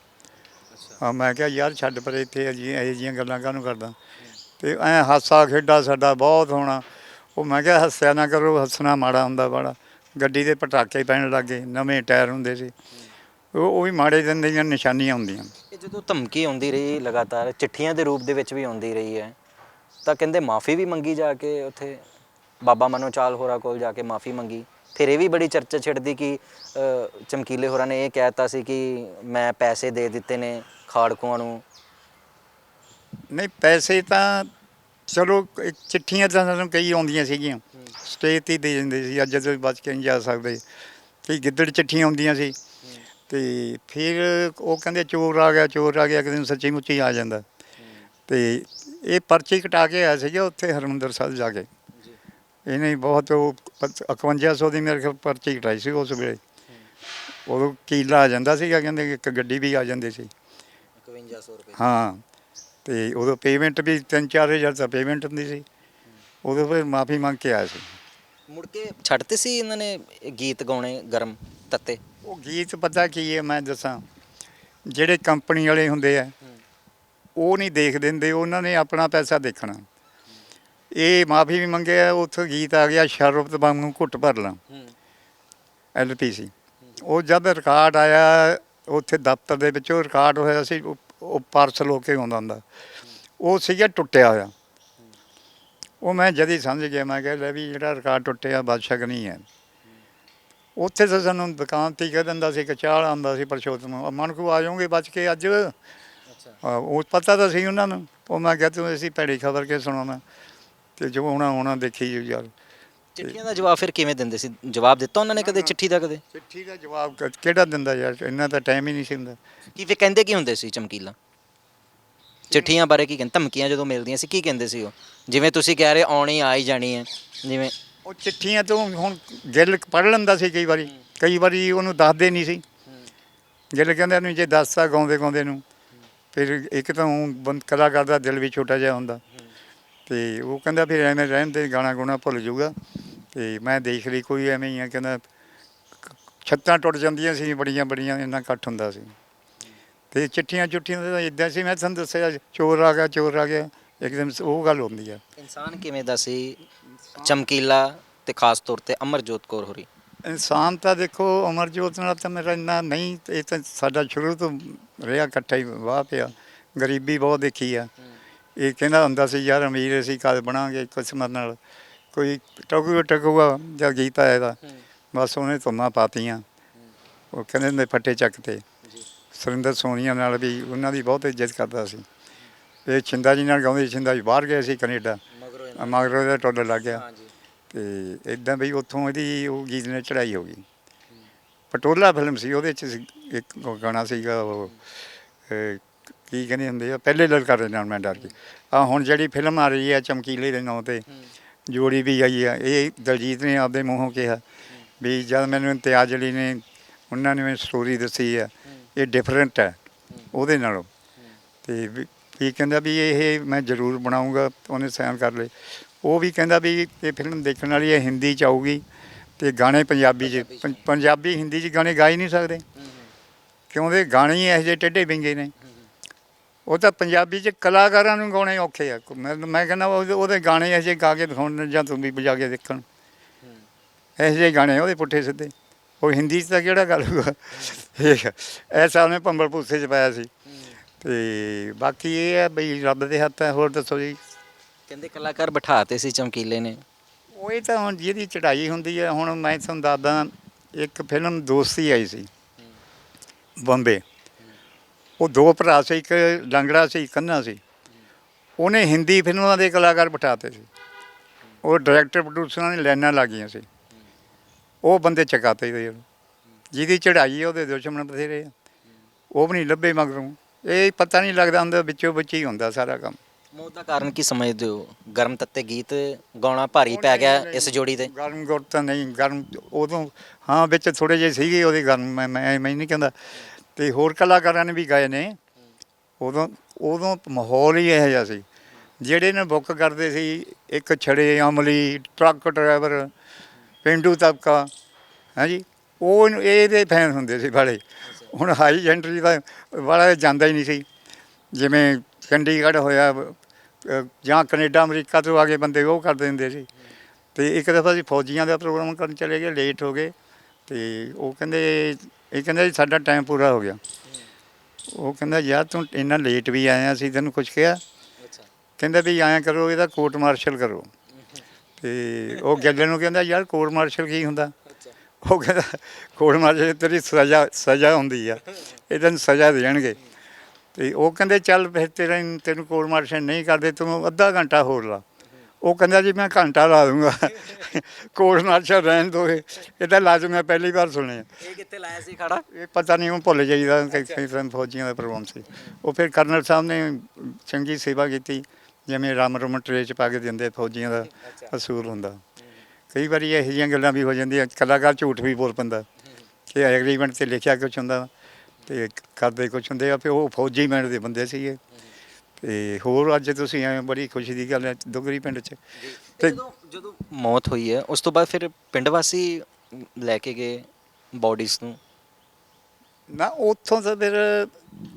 ਹਾਂ, ਮੈਂ ਕਿਹਾ ਯਾਰ ਛੱਡ ਪਰੇ ਇੱਥੇ ਜੀ ਇਹ ਜੀਆਂ ਗੱਲਾਂ ਕਾਹਨੂੰ ਕਰਦਾ? ਤੇ ਐ ਹਾਸਾ ਖੇਡਾ ਸਾਡਾ ਬਹੁਤ ਹੋਣਾ। ਉਹ ਮੈਂ ਕਿਹਾ ਹੱਸਿਆ ਨਾ ਕਰੋ, ਹੱਸਣਾ ਮਾੜਾ ਹੁੰਦਾ ਬੜਾ ਗੱਡੀ ਦੇ ਪਟਾਕੇ ਪੈਣ ਲੱਗੇ, ਨਵੇਂ ਟਾਇਰ ਹੁੰਦੇ ਸੀ। ਉਹ ਉਹ ਵੀ ਮਾੜੇ ਦਿਨ ਦੀਆਂ ਨਿਸ਼ਾਨੀਆਂ ਹੁੰਦੀਆਂ। ਇਹ ਜਦੋਂ ਧਮਕੀ ਆਉਂਦੀ ਰਹੀ ਲਗਾਤਾਰ, ਚਿੱਠੀਆਂ ਦੇ ਰੂਪ ਦੇ ਵਿੱਚ ਵੀ ਆਉਂਦੀ ਰਹੀ ਹੈ, ਤਾਂ ਕਹਿੰਦੇ ਮਾਫੀ ਵੀ ਮੰਗੀ ਜਾ ਕੇ ਉੱਥੇ, ਬਾਬਾ ਮਨੋਚਾਲ ਹੋਰਾਂ ਕੋਲ ਜਾ ਕੇ ਮਾਫੀ ਮੰਗੀ। ਫਿਰ ਇਹ ਵੀ ਬੜੀ ਚਰਚਾ ਛਿੜਦੀ ਕਿ ਚਮਕੀਲੇ ਹੋਰਾਂ ਨੇ ਇਹ ਕਹਿਤਾ ਸੀ ਕਿ ਮੈਂ ਪੈਸੇ ਦੇ ਦਿੱਤੇ ਨੇ। ਖਾੜਕੂਆਂ ਨੂੰ? ਨਹੀਂ ਪੈਸੇ ਤਾਂ ਚਲੋ ਇੱਕ ਚਿੱਠੀਆਂ ਤਾਂ ਸਾਨੂੰ ਕਈ ਆਉਂਦੀਆਂ ਸੀਗੀਆਂ। ਸਟੇਜ ਤੇ ਹੀ ਦੇ ਜਾਂਦੇ ਸੀ ਅੱਜ ਜਦੋਂ ਬਚ ਕੇ ਨਹੀਂ ਜਾ ਸਕਦੇ। ਕਈ ਗਿੱਦੜ ਚਿੱਠੀਆਂ ਆਉਂਦੀਆਂ ਸੀ। ਤੇ ਫਿਰ ਉਹ ਕਹਿੰਦੇ ਚੋਰ ਆ ਗਿਆ ਚੋਰ ਆ ਗਿਆ ਕਿਸੇ ਨੂੰ ਸੱਚੀ ਮੁੱਚੀ ਆ ਜਾਂਦਾ। ਤੇ ਇਹ ਪਰਚੀ ਕਟਾ ਕੇ ਆਇਆ ਸੀਗਾ ਉੱਥੇ ਹਰਮੰਦਰ ਸਾਹਿਬ ਜਾ ਕੇ। ਇਹਨੇ ਬਹੁਤ ਉਹ 5100 ਦੀ ਮੇਰੇ ਖਿਆਲ ਪਰਚੀ ਕਟਾਈ ਸੀ ਉਸ ਵੇਲੇ। ਉਦੋਂ ਕੀਲਾ ਆ ਜਾਂਦਾ ਸੀਗਾ ਕਹਿੰਦੇ ਇੱਕ ਗੱਡੀ ਵੀ ਆ ਜਾਂਦੀ ਸੀ। 5100 ਰੁਪਏ। ਹਾਂ ਤੇ ਉਦੋਂ ਪੇਮੈਂਟ ਵੀ 3-4000 ਤਾਂ ਪੇਮੈਂਟ ਹੁੰਦੀ ਸੀ। ਉਦੋਂ ਫਿਰ ਮਾਫੀ ਮੰਗ ਕੇ ਆਇਆ ਸੀ। ਮੁੜ ਕੇ ਛੱਡਤੇ ਸੀ ਇਹਨਾਂ ਨੇ ਗੀਤ ਗਾਉਣੇ ਗਰਮ ਤੱਤੇ? ਉਹ ਗੀਤ ਪਤਾ ਕੀ ਹੈ ਮੈਂ ਦੱਸਾਂ। ਜਿਹੜੇ ਕੰਪਨੀ ਵਾਲੇ ਹੁੰਦੇ ਆ ਉਹ ਨਹੀਂ ਦੇਖ ਦਿੰਦੇ ਉਹਨਾਂ ਨੇ ਆਪਣਾ ਪੈਸਾ ਦੇਖਣਾ। ਇਹ ਮਾਫੀ ਵੀ ਮੰਗਿਆ ਉੱਥੋਂ ਗੀਤ ਆ ਗਿਆ ਸ਼ਰਬਤ ਵਾਂਗੂ ਘੁੱਟ ਭਰ ਲਾਂ। ਐਲਪੀਸੀ ਉਹ ਜਦ ਰਿਕਾਰਡ ਆਇਆ ਉੱਥੇ ਦਫ਼ਤਰ ਦੇ ਵਿੱਚ ਉਹ ਰਿਕਾਰਡ ਹੋਇਆ ਸੀ ਉਹ- ਪਾਰਸਲ ਹੋ ਕੇ ਆਉਂਦਾ ਹੁੰਦਾ। ਉਹ ਸੀਗਾ ਟੁੱਟਿਆ ਹੋਇਆ। ਉਹ ਮੈਂ ਜਦ ਹੀ ਸਮਝ ਗਿਆ ਮੈਂ ਕਿਹਾ ਲੈ ਵੀ ਜਿਹੜਾ ਰਿਕਾਰਡ ਟੁੱਟਿਆ ਬਾਦਸ਼ਾਹ ਨਹੀਂ ਹੈ ਉੱਥੇ ਤਾਂ ਸਾਨੂੰ ਦੁਕਾਨ ਤੇ ਕਹਿ ਦਿੰਦਾ ਸੀ ਕਿ ਚਾਹ ਆਉਂਦਾ ਸੀ ਪਰਸ਼ੋਤਮ ਮਨ ਕੋ ਆ ਜਾਓਗੇ ਬਚ ਕੇ ਅੱਜ? ਉਹ ਪਤਾ ਤਾਂ ਸੀ ਉਹਨਾਂ ਨੂੰ। ਉਹ ਮੈਂ ਕਿਹਾ ਤੂੰ ਅਸੀਂ ਭੈੜੀ ਖਬਰ ਕੇ ਸੁਣਾਉਣਾ? ਤੇ ਜੋ ਹੋਣਾ ਹੋਣਾ ਦੇਖੀ ਜਾਓ ਯਾਰ। ਚਿੱਠੀਆਂ ਦਾ ਜਵਾਬ ਫਿਰ ਕਿਵੇਂ ਦਿੰਦੇ ਸੀ? ਜਵਾਬ ਦਿੱਤਾ ਉਹਨਾਂ ਨੇ ਕਦੇ ਚਿੱਠੀ ਦਾ ਕਦੇ? ਚਿੱਠੀ ਦਾ ਜਵਾਬ ਕ- ਕਿਹੜਾ ਦਿੰਦਾ ਯਾਰ? ਇੰਨਾ ਤਾਂ ਟਾਈਮ ਹੀ ਨਹੀਂ ਸੀ ਹੁੰਦਾ। ਕੀ ਫਿਰ ਕਹਿੰਦੇ ਕੀ ਹੁੰਦੇ ਸੀ ਚਮਕੀਲਾ? ਚਿੱਠੀਆਂ ਬਾਰੇ ਕੀ ਕਹਿੰਦੇ ਧਮਕੀਆਂ ਜਦੋਂ ਮਿਲਦੀਆਂ ਸੀ ਕੀ ਕਹਿੰਦੇ ਸੀ ਉਹ? ਜਿਵੇਂ ਤੁਸੀਂ ਕਹਿ ਰਹੇ ਆਉਣੀ ਆ ਹੀ ਜਾਣੀ ਹੈ। ਜਿਵੇਂ ਉਹ ਚਿੱਠੀਆਂ ਤੋਂ ਹੁਣ ਗਿੱਲ ਪੜ੍ਹ ਲੈਂਦਾ ਸੀ ਕਈ ਵਾਰੀ। ਕਈ ਵਾਰੀ ਉਹਨੂੰ ਦੱਸਦੇ ਨਹੀਂ ਸੀ। ਗਿੱਲ ਕਹਿੰਦਾ ਨੂੰ ਜੇ ਦੱਸਤਾ ਗਾਉਂਦੇ ਗਾਉਂਦੇ ਨੂੰ ਫਿਰ ਇੱਕ ਤਾਂ ਊਂ ਬੰਦ ਕਲਾਕਾਰ ਦਾ ਦਿਲ ਵੀ ਛੋਟਾ ਜਿਹਾ ਹੁੰਦਾ। ਤੇ ਉਹ ਕਹਿੰਦਾ ਫਿਰ ਐਵੇਂ ਰਹਿਣ ਦੇ ਗਾਣਾ ਗੁਣਾ ਭੁੱਲ ਜਾਊਗਾ। ਤੇ ਮੈਂ ਦੇਖ ਲਈ ਕੋਈ ਐਵੇਂ ਹੀ ਆ ਕਹਿੰਦਾ ਛੱਤਾਂ ਟੁੱਟ ਜਾਂਦੀਆਂ ਸੀ ਬੜੀਆਂ ਬੜੀਆਂ ਇੰਨਾ ਇਕੱਠ ਹੁੰਦਾ ਸੀ। ਤੇ ਚਿੱਠੀਆਂ ਚੁੱਠੀਆਂ ਦਾ ਇਦਾਂ ਸੀ ਮੈਂ ਤੁਹਾਨੂੰ ਦੱਸਿਆ ਚੋਰ ਆ ਗਿਆ ਚੋਰ ਆ ਗਿਆ ਇੱਕਦਮ ਉਹ ਗੱਲ ਹੁੰਦੀ ਆ। ਇਨਸਾਨ ਕਿਵੇਂ ਦਾ ਸੀ? ਚਮਕੀਲਾ ਤੇ ਖਾਸ ਤੌਰ ਤੇ ਅਮਰਜੋਤ ਕੌਰ ਹੋਰੀ। ਇਨਸਾਨ ਤਾਂ ਦੇਖੋ ਅਮਰਜੋਤ ਨਾਲ ਤਾਂ ਮੇਰਾ ਇੰਨਾ ਨਹੀਂ ਇਹ ਤਾਂ ਸਾਡਾ ਸ਼ੁਰੂ ਤੋਂ ਰਿਹਾ ਇਕੱਠਾ ਹੀ ਵਾਹ ਪਿਆ। ਗਰੀਬੀ ਬਹੁਤ ਦੇਖੀ ਆ। ਇਹ ਕਹਿੰਦਾ ਹੁੰਦਾ ਸੀ ਯਾਰ ਅਮੀਰ ਅਸੀਂ ਕਦ ਬਣਾਂਗੇ ਕਿਸਮਤ ਨਾਲ। ਕੋਈ ਟਕੂਆ ਟਕੂਆ ਜਾਂ ਗੀਤ ਆਇਆ ਦਾ ਬਸ ਉਹਨੇ ਧੁੰਮਾਂ ਪਾਤੀਆਂ। ਉਹ ਕਹਿੰਦੇ ਨੇ ਫੱਟੇ ਚੱਕ ਤੇ। ਸੁਰਿੰਦਰ ਸੋਨੀਆ ਨਾਲ ਵੀ ਉਹਨਾਂ ਦੀ ਬਹੁਤ ਇੱਜ਼ਤ ਕਰਦਾ ਸੀ। ਇਹ ਛਿੰਦਾ ਜੀ ਨਾਲ ਗਾਉਂਦੇ ਸੀ, ਛਿੰਦਾ ਜੀ ਬਾਹਰ ਗਏ ਸੀ ਕੈਨੇਡਾ। ਮਗਰੋਂ ਦਾ ਟੋਲ ਲੱਗ ਗਿਆ। ਤੇ ਇਦਾਂ ਬਈ ਉੱਥੋਂ ਇਹਦੀ ਉਹ ਗੀਤ ਨੇ ਚੜਾਈ ਹੋ ਗਈ। ਪਟੋਲਾ ਫਿਲਮ ਸੀ ਉਹਦੇ ਚ ਇੱਕ ਗਾਣਾ ਸੀਗਾ ਉਹ ਕੀ ਕਹਿੰਦੇ ਹੁੰਦੇ ਆ ਪਹਿਲੇ ਲਲਕਾਰੇ ਨਾਲ ਮੈਂ ਡਰ ਗਈ ਆ ਹੁਣ ਜਿਹੜੀ ਫਿਲਮ ਆ ਰਹੀ ਹੈ ਚਮਕੀਲੇ ਦੇ ਨਾਂ ਤੇ ਜੋੜੀ ਵੀ ਆਈ ਆ। ਇਹ ਦਲਜੀਤ ਨੇ ਆਪਦੇ ਮੂੰਹੋਂ ਕਿਹਾ ਵੀ ਜਦ ਮੈਨੂੰ ਇਮਤਿਆਜ਼ ਅਲੀ ਨੇ ਉਹਨਾਂ ਨੇ ਮੈਨੂੰ ਸਟੋਰੀ ਦੱਸੀ ਆ ਇਹ ਡਿਫਰੈਂਟ ਹੈ ਉਹਦੇ ਨਾਲੋਂ। ਤੇ ਵੀ ਕਹਿੰਦਾ ਵੀ ਇਹ ਮੈਂ ਜ਼ਰੂਰ ਬਣਾਉਂਗਾ ਉਹਨੇ ਸਾਈਨ ਕਰ ਲਏ। ਉਹ ਵੀ ਕਹਿੰਦਾ ਵੀ ਇਹ ਫਿਲਮ ਦੇਖਣ ਵਾਲੀ ਹੈ ਹਿੰਦੀ ਚ ਆਊਗੀ ਤੇ ਗਾਣੇ ਪੰਜਾਬੀ ਚ ਪੰਜਾਬੀ ਹਿੰਦੀ ਚ ਗਾਣੇ ਗਾ ਹੀ ਨਹੀਂ ਸਕਦੇ। ਕਿਉਂ ਦੇ ਗਾਣੇ ਹੀ ਇਹੋ ਜਿਹੇ ਟੇਢੇ ਬਿੰਗੇ ਨੇ। ਉਹ ਤਾਂ ਪੰਜਾਬੀ ਚ ਕਲਾਕਾਰਾਂ ਨੂੰ ਗਾਉਣੇ ਔਖੇ ਆ। ਮੈਂ ਮੈਂ ਕਹਿੰਦਾ ਉਹਦੇ ਗਾਣੇ ਇਹੋ ਜਿਹੇ ਗਾ ਕੇ ਦਿਖਾਉਣ ਜਾਂ ਤੂੰ ਵੀ ਵਜਾ ਕੇ ਦੇਖਣ। ਇਹੋ ਜਿਹੇ ਗਾਣੇ ਉਹਦੇ ਪੁੱਠੇ ਸਿੱਧੇ। ਉਹ ਹਿੰਦੀ ਚ ਤਾਂ ਕਿਹੜਾ ਗੱਲ ਹੋਊਗਾ? ਠੀਕ ਹੈ ਐਸਾ ਉਹਨੇ ਭੰਬਲ ਭੂਸੇ ਚ ਪਾਇਆ ਸੀ। ਤੇ ਬਾਕੀ ਇਹ ਹੈ ਬਈ ਰੱਬ ਦੇ ਹੱਥ ਹੈ ਹੋਰ ਦੱਸੋ ਜੀ? ਕਹਿੰਦੇ ਕਲਾਕਾਰ ਬਿਠਾਤੇ ਸੀ ਚਮਕੀਲੇ ਨੇ। ਉਹ ਇਹ ਤਾਂ ਹੁਣ ਜਿਹਦੀ ਚੜ੍ਹਾਈ ਹੁੰਦੀ ਹੈ ਹੁਣ ਮੈਂ ਤੁਹਾਨੂੰ ਦੱਸਦਾ ਇੱਕ ਫਿਲਮ ਦੋਸਤੀ ਆਈ ਸੀ। ਬੰਬੇ। ਉਹ ਦੋ ਭਰਾ ਸੀ ਇੱਕ ਲੰਗੜਾ ਸੀ ਇੱਕ ਅੰਨਾ ਸੀ। ਉਹਨੇ ਹਿੰਦੀ ਫਿਲਮਾਂ ਦੇ ਕਲਾਕਾਰ ਬਿਠਾਤੇ ਸੀ। ਉਹ ਡਾਇਰੈਕਟਰ ਪ੍ਰੋਡਿਊਸਰਾਂ ਨੇ ਲਾਈਨਾਂ ਲੱਗੀਆਂ ਸੀ। ਉਹ ਬੰਦੇ ਚਕਾਤੇ ਗਏ। ਜਿਹਦੀ ਚੜ੍ਹਾਈ ਹੈ ਉਹਦੇ ਦੁਸ਼ਮਣ ਬਥੇਰੇ ਆ। ਉਹ ਵੀ ਨਹੀਂ ਲੱਭੇ ਮਗਰੋਂ। ਇਹ ਪਤਾ ਨਹੀਂ ਲੱਗਦਾ ਹੁੰਦਾ ਵਿੱਚੋਂ ਵਿੱਚ ਹੀ ਹੁੰਦਾ ਸਾਰਾ ਕੰਮ। ਮੌਤ ਦਾ ਕਾਰਨ ਕੀ ਸਮਝਦੇ ਹੋ? ਗਰਮ ਤੱਤੇ ਗੀਤ ਗਾਉਣਾ ਭਾਰੀ ਪੈ ਗਿਆ ਇਸ ਜੋੜੀ ਤੇ। ਗਰਮ ਗੁਰ ਤਾਂ ਨਹੀਂ ਗਰਮ ਉਦੋਂ ਹਾਂ ਵਿੱਚ ਥੋੜੇ ਜਿਹੇ ਸੀਗੇ ਉਹਦੇ ਗਰਮ ਮੈਂ ਮੈਂ ਨਹੀਂ ਕਹਿੰਦਾ। ਤੇ ਹੋਰ ਕਲਾਕਾਰਾਂ ਨੇ ਵੀ ਗਾਏ ਨੇ। ਉਦੋਂ ਉਦੋਂ ਮਾਹੌਲ ਹੀ ਇਹੋ ਜਿਹਾ ਸੀ। ਜਿਹੜੇ ਨੇ ਬੁੱਕ ਕਰਦੇ ਸੀ, ਇੱਕ ਛੜੇ ਅਮਲੀ, ਟਰੱਕ ਡਰਾਈਵਰ, ਪਿੰਡੂ ਤਬਕਾ, ਹਾਂਜੀ, ਉਹ ਇਹਨੂੰ- ਇਹਦੇ ਫੈਨ ਹੁੰਦੇ ਸੀ ਵਾਲੇ। ਹੁਣ ਹਾਈ ਜੈਂਟਰੀ ਦਾ ਵਾਲਾ ਜਾਂਦਾ ਹੀ ਨਹੀਂ ਸੀ। ਜਿਵੇਂ ਚੰਡੀਗੜ੍ਹ ਹੋਇਆ ਜਾਂ ਕੈਨੇਡਾ, ਅਮਰੀਕਾ ਤੋਂ ਆ ਕੇ ਬੰਦੇ ਉਹ ਕਰ ਦਿੰਦੇ ਸੀ। ਤੇ ਇੱਕ ਦਫਾ ਅਸੀਂ ਫੌਜੀਆਂ ਦਾ ਪ੍ਰੋਗਰਾਮ ਕਰਨ ਚਲੇ ਗਏ, ਲੇਟ ਹੋ ਗਏ। ਤੇ ਉਹ ਕਹਿੰਦੇ ਇਹ ਕਹਿੰਦਾ ਜੀ ਸਾਡਾ ਟਾਈਮ ਪੂਰਾ ਹੋ ਗਿਆ। ਉਹ ਕਹਿੰਦਾ ਯਾਰ ਤੂੰ ਇੰਨਾ ਲੇਟ ਵੀ ਆਇਆ ਸੀ ਤੈਨੂੰ ਕੁਝ ਕਿਹਾ? ਅੱਛਾ। ਕਹਿੰਦਾ ਵੀ ਐਂ ਕਰੋ ਇਹਦਾ ਕੋਰਟ ਮਾਰਸ਼ਲ ਕਰੋ। ਤੇ ਉਹ ਗੱਲੇ ਨੂੰ ਕਹਿੰਦਾ ਯਾਰ ਕੋਰਟ ਮਾਰਸ਼ਲ ਕੀ ਹੁੰਦਾ? ਅੱਛਾ। ਉਹ ਕਹਿੰਦਾ ਕੋਰਟ ਮਾਰਸ਼ਲ ਤੇਰੀ ਸਜ਼ਾ ਸਜ਼ਾ ਹੁੰਦੀ ਆ। ਇਹ ਤੈਨੂੰ ਸਜ਼ਾ ਦੇਣਗੇ। ਤੇ ਉਹ ਕਹਿੰਦੇ ਚੱਲ ਫਿਰ ਤੇਰਾ ਤੈਨੂੰ ਕੋਰਟ ਮਾਰਸ਼ਲ ਨਹੀਂ ਕਰਦੇ ਤੂੰ ਅੱਧਾ ਘੰਟਾ ਹੋਰ ਲਾ। ਉਹ ਕਹਿੰਦਾ ਜੀ ਮੈਂ ਘੰਟਾ ਲਾ ਦੂੰਗਾ। ਕੋਰਟ ਮਾਰਸ਼ਲ ਰਹਿਣ ਦੋ ਇਹ। ਤਾਂ ਲਾਜ਼ਮ ਮੈਂ ਪਹਿਲੀ ਵਾਰ ਸੁਣਿਆ। ਇਹ ਕਿੱਥੇ ਲਾਇਆ ਸੀ ਖੜਾ? ਇਹ ਪਤਾ ਨਹੀਂ ਉਹ ਭੁੱਲ ਜਾਈਦਾ ਕਈ ਟਾਈਮ ਫੌਜੀਆਂ ਦਾ ਪ੍ਰੋਗਰਾਮ ਸੀ। ਉਹ ਫਿਰ ਕਰਨਲ ਸਾਹਿਬ ਨੇ ਚੰਗੀ ਸੇਵਾ ਕੀਤੀ। ਜਿਵੇਂ ਰਾਮ ਰਮਨ ਟਰੇ ਚ ਪਾ ਕੇ ਦਿੰਦੇ ਫੌਜੀਆਂ ਦਾ ਅਸੂਲ ਹੁੰਦਾ। ਕਈ ਵਾਰੀ ਇਹੋ ਜਿਹੀਆਂ ਗੱਲਾਂ ਵੀ ਹੋ ਜਾਂਦੀਆਂ। ਕਲਾਕਾਰ ਝੂਠ ਵੀ ਬੋਲ ਪੈਂਦਾ। ਕਿ ਐਗਰੀਮੈਂਟ ਤੇ ਲਿਖਿਆ ਕੁਝ ਹੁੰਦਾ ਤੇ ਕਰਦੇ ਕੁਝ ਹੁੰਦੇ ਆ। ਫਿਰ ਉਹ ਫੌਜੀ ਮੈਂਡ ਦੇ ਬੰਦੇ ਸੀਗੇ। ਤੇ ਹੋਰ ਅੱਜ ਤੁਸੀਂ ਐਂ ਬੜੀ ਖੁਸ਼ੀ ਦੀ ਗੱਲ ਹੈ ਦੁਗਰੀ ਪਿੰਡ ਚ। ਤੇ ਜਦੋਂ ਜਦੋਂ ਮੌਤ ਹੋਈ ਹੈ ਉਸ ਤੋਂ ਬਾਅਦ ਫਿਰ ਪਿੰਡ ਵਾਸੀ ਲੈ ਕੇ ਗਏ ਬਾਡੀਜ਼ ਨੂੰ? ਨਾ ਉੱਥੋਂ ਤਾਂ ਫਿਰ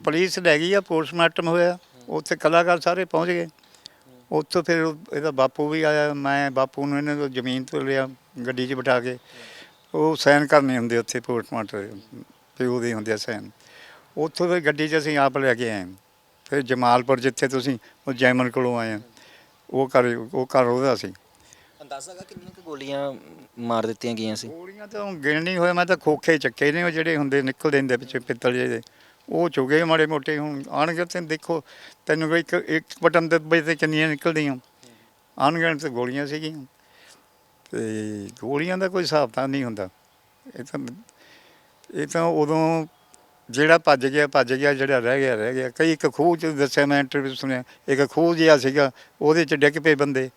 ਪੁਲਿਸ ਲੈ ਗਈ ਆ ਪੋਸਟਮਾਰਟਮ ਹੋਇਆ। ਉੱਥੇ ਕਲਾਕਾਰ ਸਾਰੇ ਪਹੁੰਚ ਗਏ। ਉੱਥੋਂ ਫਿਰ ਇਹਦਾ ਬਾਪੂ ਵੀ ਆਇਆ ਮੈਂ ਬਾਪੂ ਨੂੰ ਇਹਨਾਂ ਤੋਂ ਜ਼ਮੀਨ ਤੋਂ ਲਿਆ ਗੱਡੀ 'ਚ ਬਿਠਾ ਕੇ। ਉਹ ਸਾਈਨ ਕਰਨੇ ਹੁੰਦੇ ਉੱਥੇ ਪੋਸਟਮਾਰਟਮ ਤੇ ਉਹਦੇ ਹੁੰਦੇ ਆ ਸਾਈਨ ਉੱਥੋਂ ਫਿਰ ਗੱਡੀ 'ਚ ਅਸੀਂ ਆਪ ਲੈ ਕੇ ਆਏ। ਫਿਰ ਜਮਾਲਪੁਰ ਜਿੱਥੇ ਤੁਸੀਂ ਉਹ ਜੈਮਨ ਕੋਲੋਂ ਆਏ ਆ ਉਹ ਘਰ ਉਹ ਘਰ ਉਹਦਾ ਸੀ। ਅੰਦਾਜ਼ਾ ਹੈਗਾ ਕਿੰਨੀਆਂ ਕੁ ਗੋਲੀਆਂ ਮਾਰ ਦਿੱਤੀਆਂ ਗਈਆਂ ਸੀ? ਗੋਲੀਆਂ ਤਾਂ ਗਿਣ ਨਹੀਂ ਹੋਇਆ ਮੈਂ ਤਾਂ ਖੋਖੇ ਚੱਕੇ ਨੇ ਉਹ ਜਿਹੜੇ ਹੁੰਦੇ ਨਿਕਲਦੇ ਹੁੰਦੇ ਪਿੱਛੇ ਪਿੱਤਲ ਜਿਹੇ ਦੇ। ਉਹ ਚੁਗੇ ਮਾੜੇ ਮੋਟੇ ਹੁਣ ਆਣਗੇ ਤੇ ਦੇਖੋ ਤੈਨੂੰ ਇੱਕ ਇੱਕ ਬਟਨ ਦੇ ਵਿੱਚ ਤੇ ਕਿੰਨੀਆਂ ਨਿਕਲਦੀਆਂ। ਆਣਗੇ ਤੇ ਗੋਲੀਆਂ ਸੀਗੀਆਂ। ਤੇ ਗੋਲੀਆਂ ਦਾ ਕੋਈ ਹਿਸਾਬ ਤਾਂ ਨਹੀਂ ਹੁੰਦਾ। ਇਹ ਤਾਂ ਇਹ ਤਾਂ ਉਦੋਂ ਜਿਹੜਾ ਭੱਜ ਗਿਆ ਭੱਜ ਗਿਆ ਜਿਹੜਾ ਰਹਿ ਗਿਆ ਰਹਿ ਗਿਆ। ਕਈ ਇੱਕ ਖੂਹ ਚ ਦੱਸਿਆ ਮੈਂ ਇੰਟਰਵਿਊ ਸੁਣਿਆ ਇੱਕ ਖੂਹ ਜਿਹਾ ਸੀਗਾ ਉਹਦੇ ਚ ਡਿੱਗ ਪਏ ਬੰਦੇ।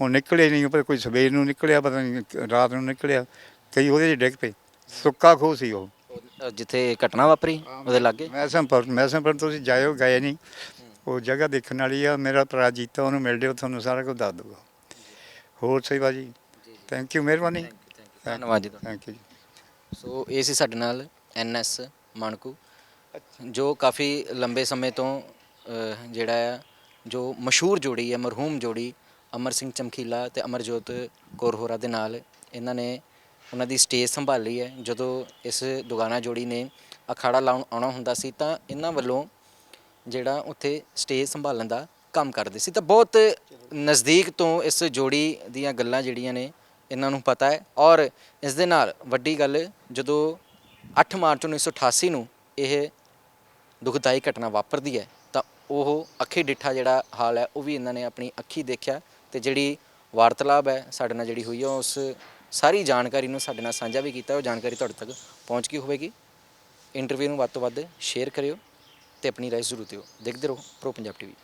ਹੁਣ ਨਿਕਲੇ ਨਹੀਂ ਪਰ ਕੋਈ ਸਵੇਰ ਨੂੰ ਨਿਕਲਿਆ ਪਤਾ ਨਹੀਂ ਰਾਤ ਨੂੰ ਨਿਕਲਿਆ। ਕਈ ਉਹਦੇ ਚ ਡਿੱਗ ਪਏ। ਸੁੱਕਾ ਖੂਹ ਸੀ ਉਹ। ਉਹ ਜਿੱਥੇ ਘਟਨਾ ਵਾਪਰੀ ਉਹਦੇ ਲਾਗੇ? ਮੈਸਮਪੁਰ ਮੈਸਮਪੁਰ ਤੁਸੀਂ ਜਾਇਓ ਗਏ ਨਹੀਂ। ਉਹ ਜਗ੍ਹਾ ਦੇਖਣ ਵਾਲੀ ਆ ਮੇਰਾ ਭਰਾ ਜੀਤਾ ਉਹਨੂੰ ਮਿਲ ਲਿਓ ਤੁਹਾਨੂੰ ਸਾਰਾ ਕੁਝ ਦੱਸ ਦੂਗਾ ਹੋਰ ਸੇਵਾ ਜੀ ਥੈਂਕ ਯੂ ਮਿਹਰਬਾਨੀ। ਧੰਨਵਾਦ ਜੀ। ਥੈਂਕ ਯੂ ਸੋ ਇਹ ਸੀ ਸਾਡੇ ਨਾਲ ਐਨਐਸ ਮਾਨਕੂ ਜੋ ਕਾਫੀ ਲੰਬੇ ਸਮੇਂ ਤੋਂ ਅਹ, ਜਿਹੜਾ ਆ ਜੋ ਮਸ਼ਹੂਰ ਜੋੜੀ ਹੈ ਮਰਹੂਮ ਜੋੜੀ ਅਮਰ ਸਿੰਘ ਚਮਕੀਲਾ ਤੇ ਅਮਰਜੋਤ ਕੌਰ ਹੋਰਾਂ ਦੇ ਨਾਲ ਇਹਨਾਂ ਨੇ ਉਹਨਾਂ ਦੀ ਸਟੇਜ ਸੰਭਾਲੀ ਹੈ। ਜਦੋਂ ਇਸ ਦੁਗਾਨਾ ਜੋੜੀ ਨੇ ਅਖਾੜਾ ਲਾਉਣ ਆਉਣਾ ਹੁੰਦਾ ਸੀ ਤਾਂ ਇਹਨਾਂ ਵੱਲੋਂ ਜਿਹੜਾ ਉੱਥੇ ਸਟੇਜ ਸੰਭਾਲਣ ਦਾ ਕੰਮ ਕਰਦੇ ਸੀ। ਤਾਂ ਬਹੁਤ ਨਜ਼ਦੀਕ ਤੋਂ ਇਸ ਜੋੜੀ ਦੀਆਂ ਗੱਲਾਂ ਜਿਹੜੀਆਂ ਨੇ ਇਹਨਾਂ ਨੂੰ ਪਤਾ ਹੈ। ਔਰ ਇਸ ਦੇ ਨਾਲ ਵੱਡੀ ਗੱਲ ਜਦੋਂ 8 ਮਾਰਚ 1988 ਨੂੰ ਇਹ ਦੁਖਦਾਈ ਘਟਨਾ ਵਾਪਰਦੀ ਹੈ, ਤਾਂ ਉਹ ਅੱਖੀ ਡਿੱਠਾ ਜਿਹੜਾ ਹਾਲ ਹੈ, ਉਹ ਵੀ ਇਹਨਾਂ ਨੇ ਆਪਣੀ ਅੱਖੀ ਦੇਖਿਆ ਤੇ ਜਿਹੜੀ ਵਾਰਤਾਲਾਪ ਹੈ ਸਾਡੇ ਨਾਲ ਜਿਹੜੀ ਹੋਈ ਹੈ, ਉਸ ਸਾਰੀ ਜਾਣਕਾਰੀ ਨੂੰ ਸਾਡੇ ਨਾਲ ਸਾਂਝਾ ਵੀ ਕੀਤਾ, ਉਹ ਜਾਣਕਾਰੀ ਤੁਹਾਡੇ ਤੱਕ ਪਹੁੰਚ ਗਈ ਹੋਵੇਗੀ। ਇੰਟਰਵਿਊ ਨੂੰ ਵੱਧ ਤੋਂ ਵੱਧ ਸ਼ੇਅਰ ਕਰਿਓ ਤੇ ਆਪਣੀ ਰਾਏ ਜ਼ਰੂਰ ਦਿਓ। ਦੇਖਦੇ ਰਹੋ ਪ੍ਰੋ ਪੰਜਾਬ ਟੀਵੀ।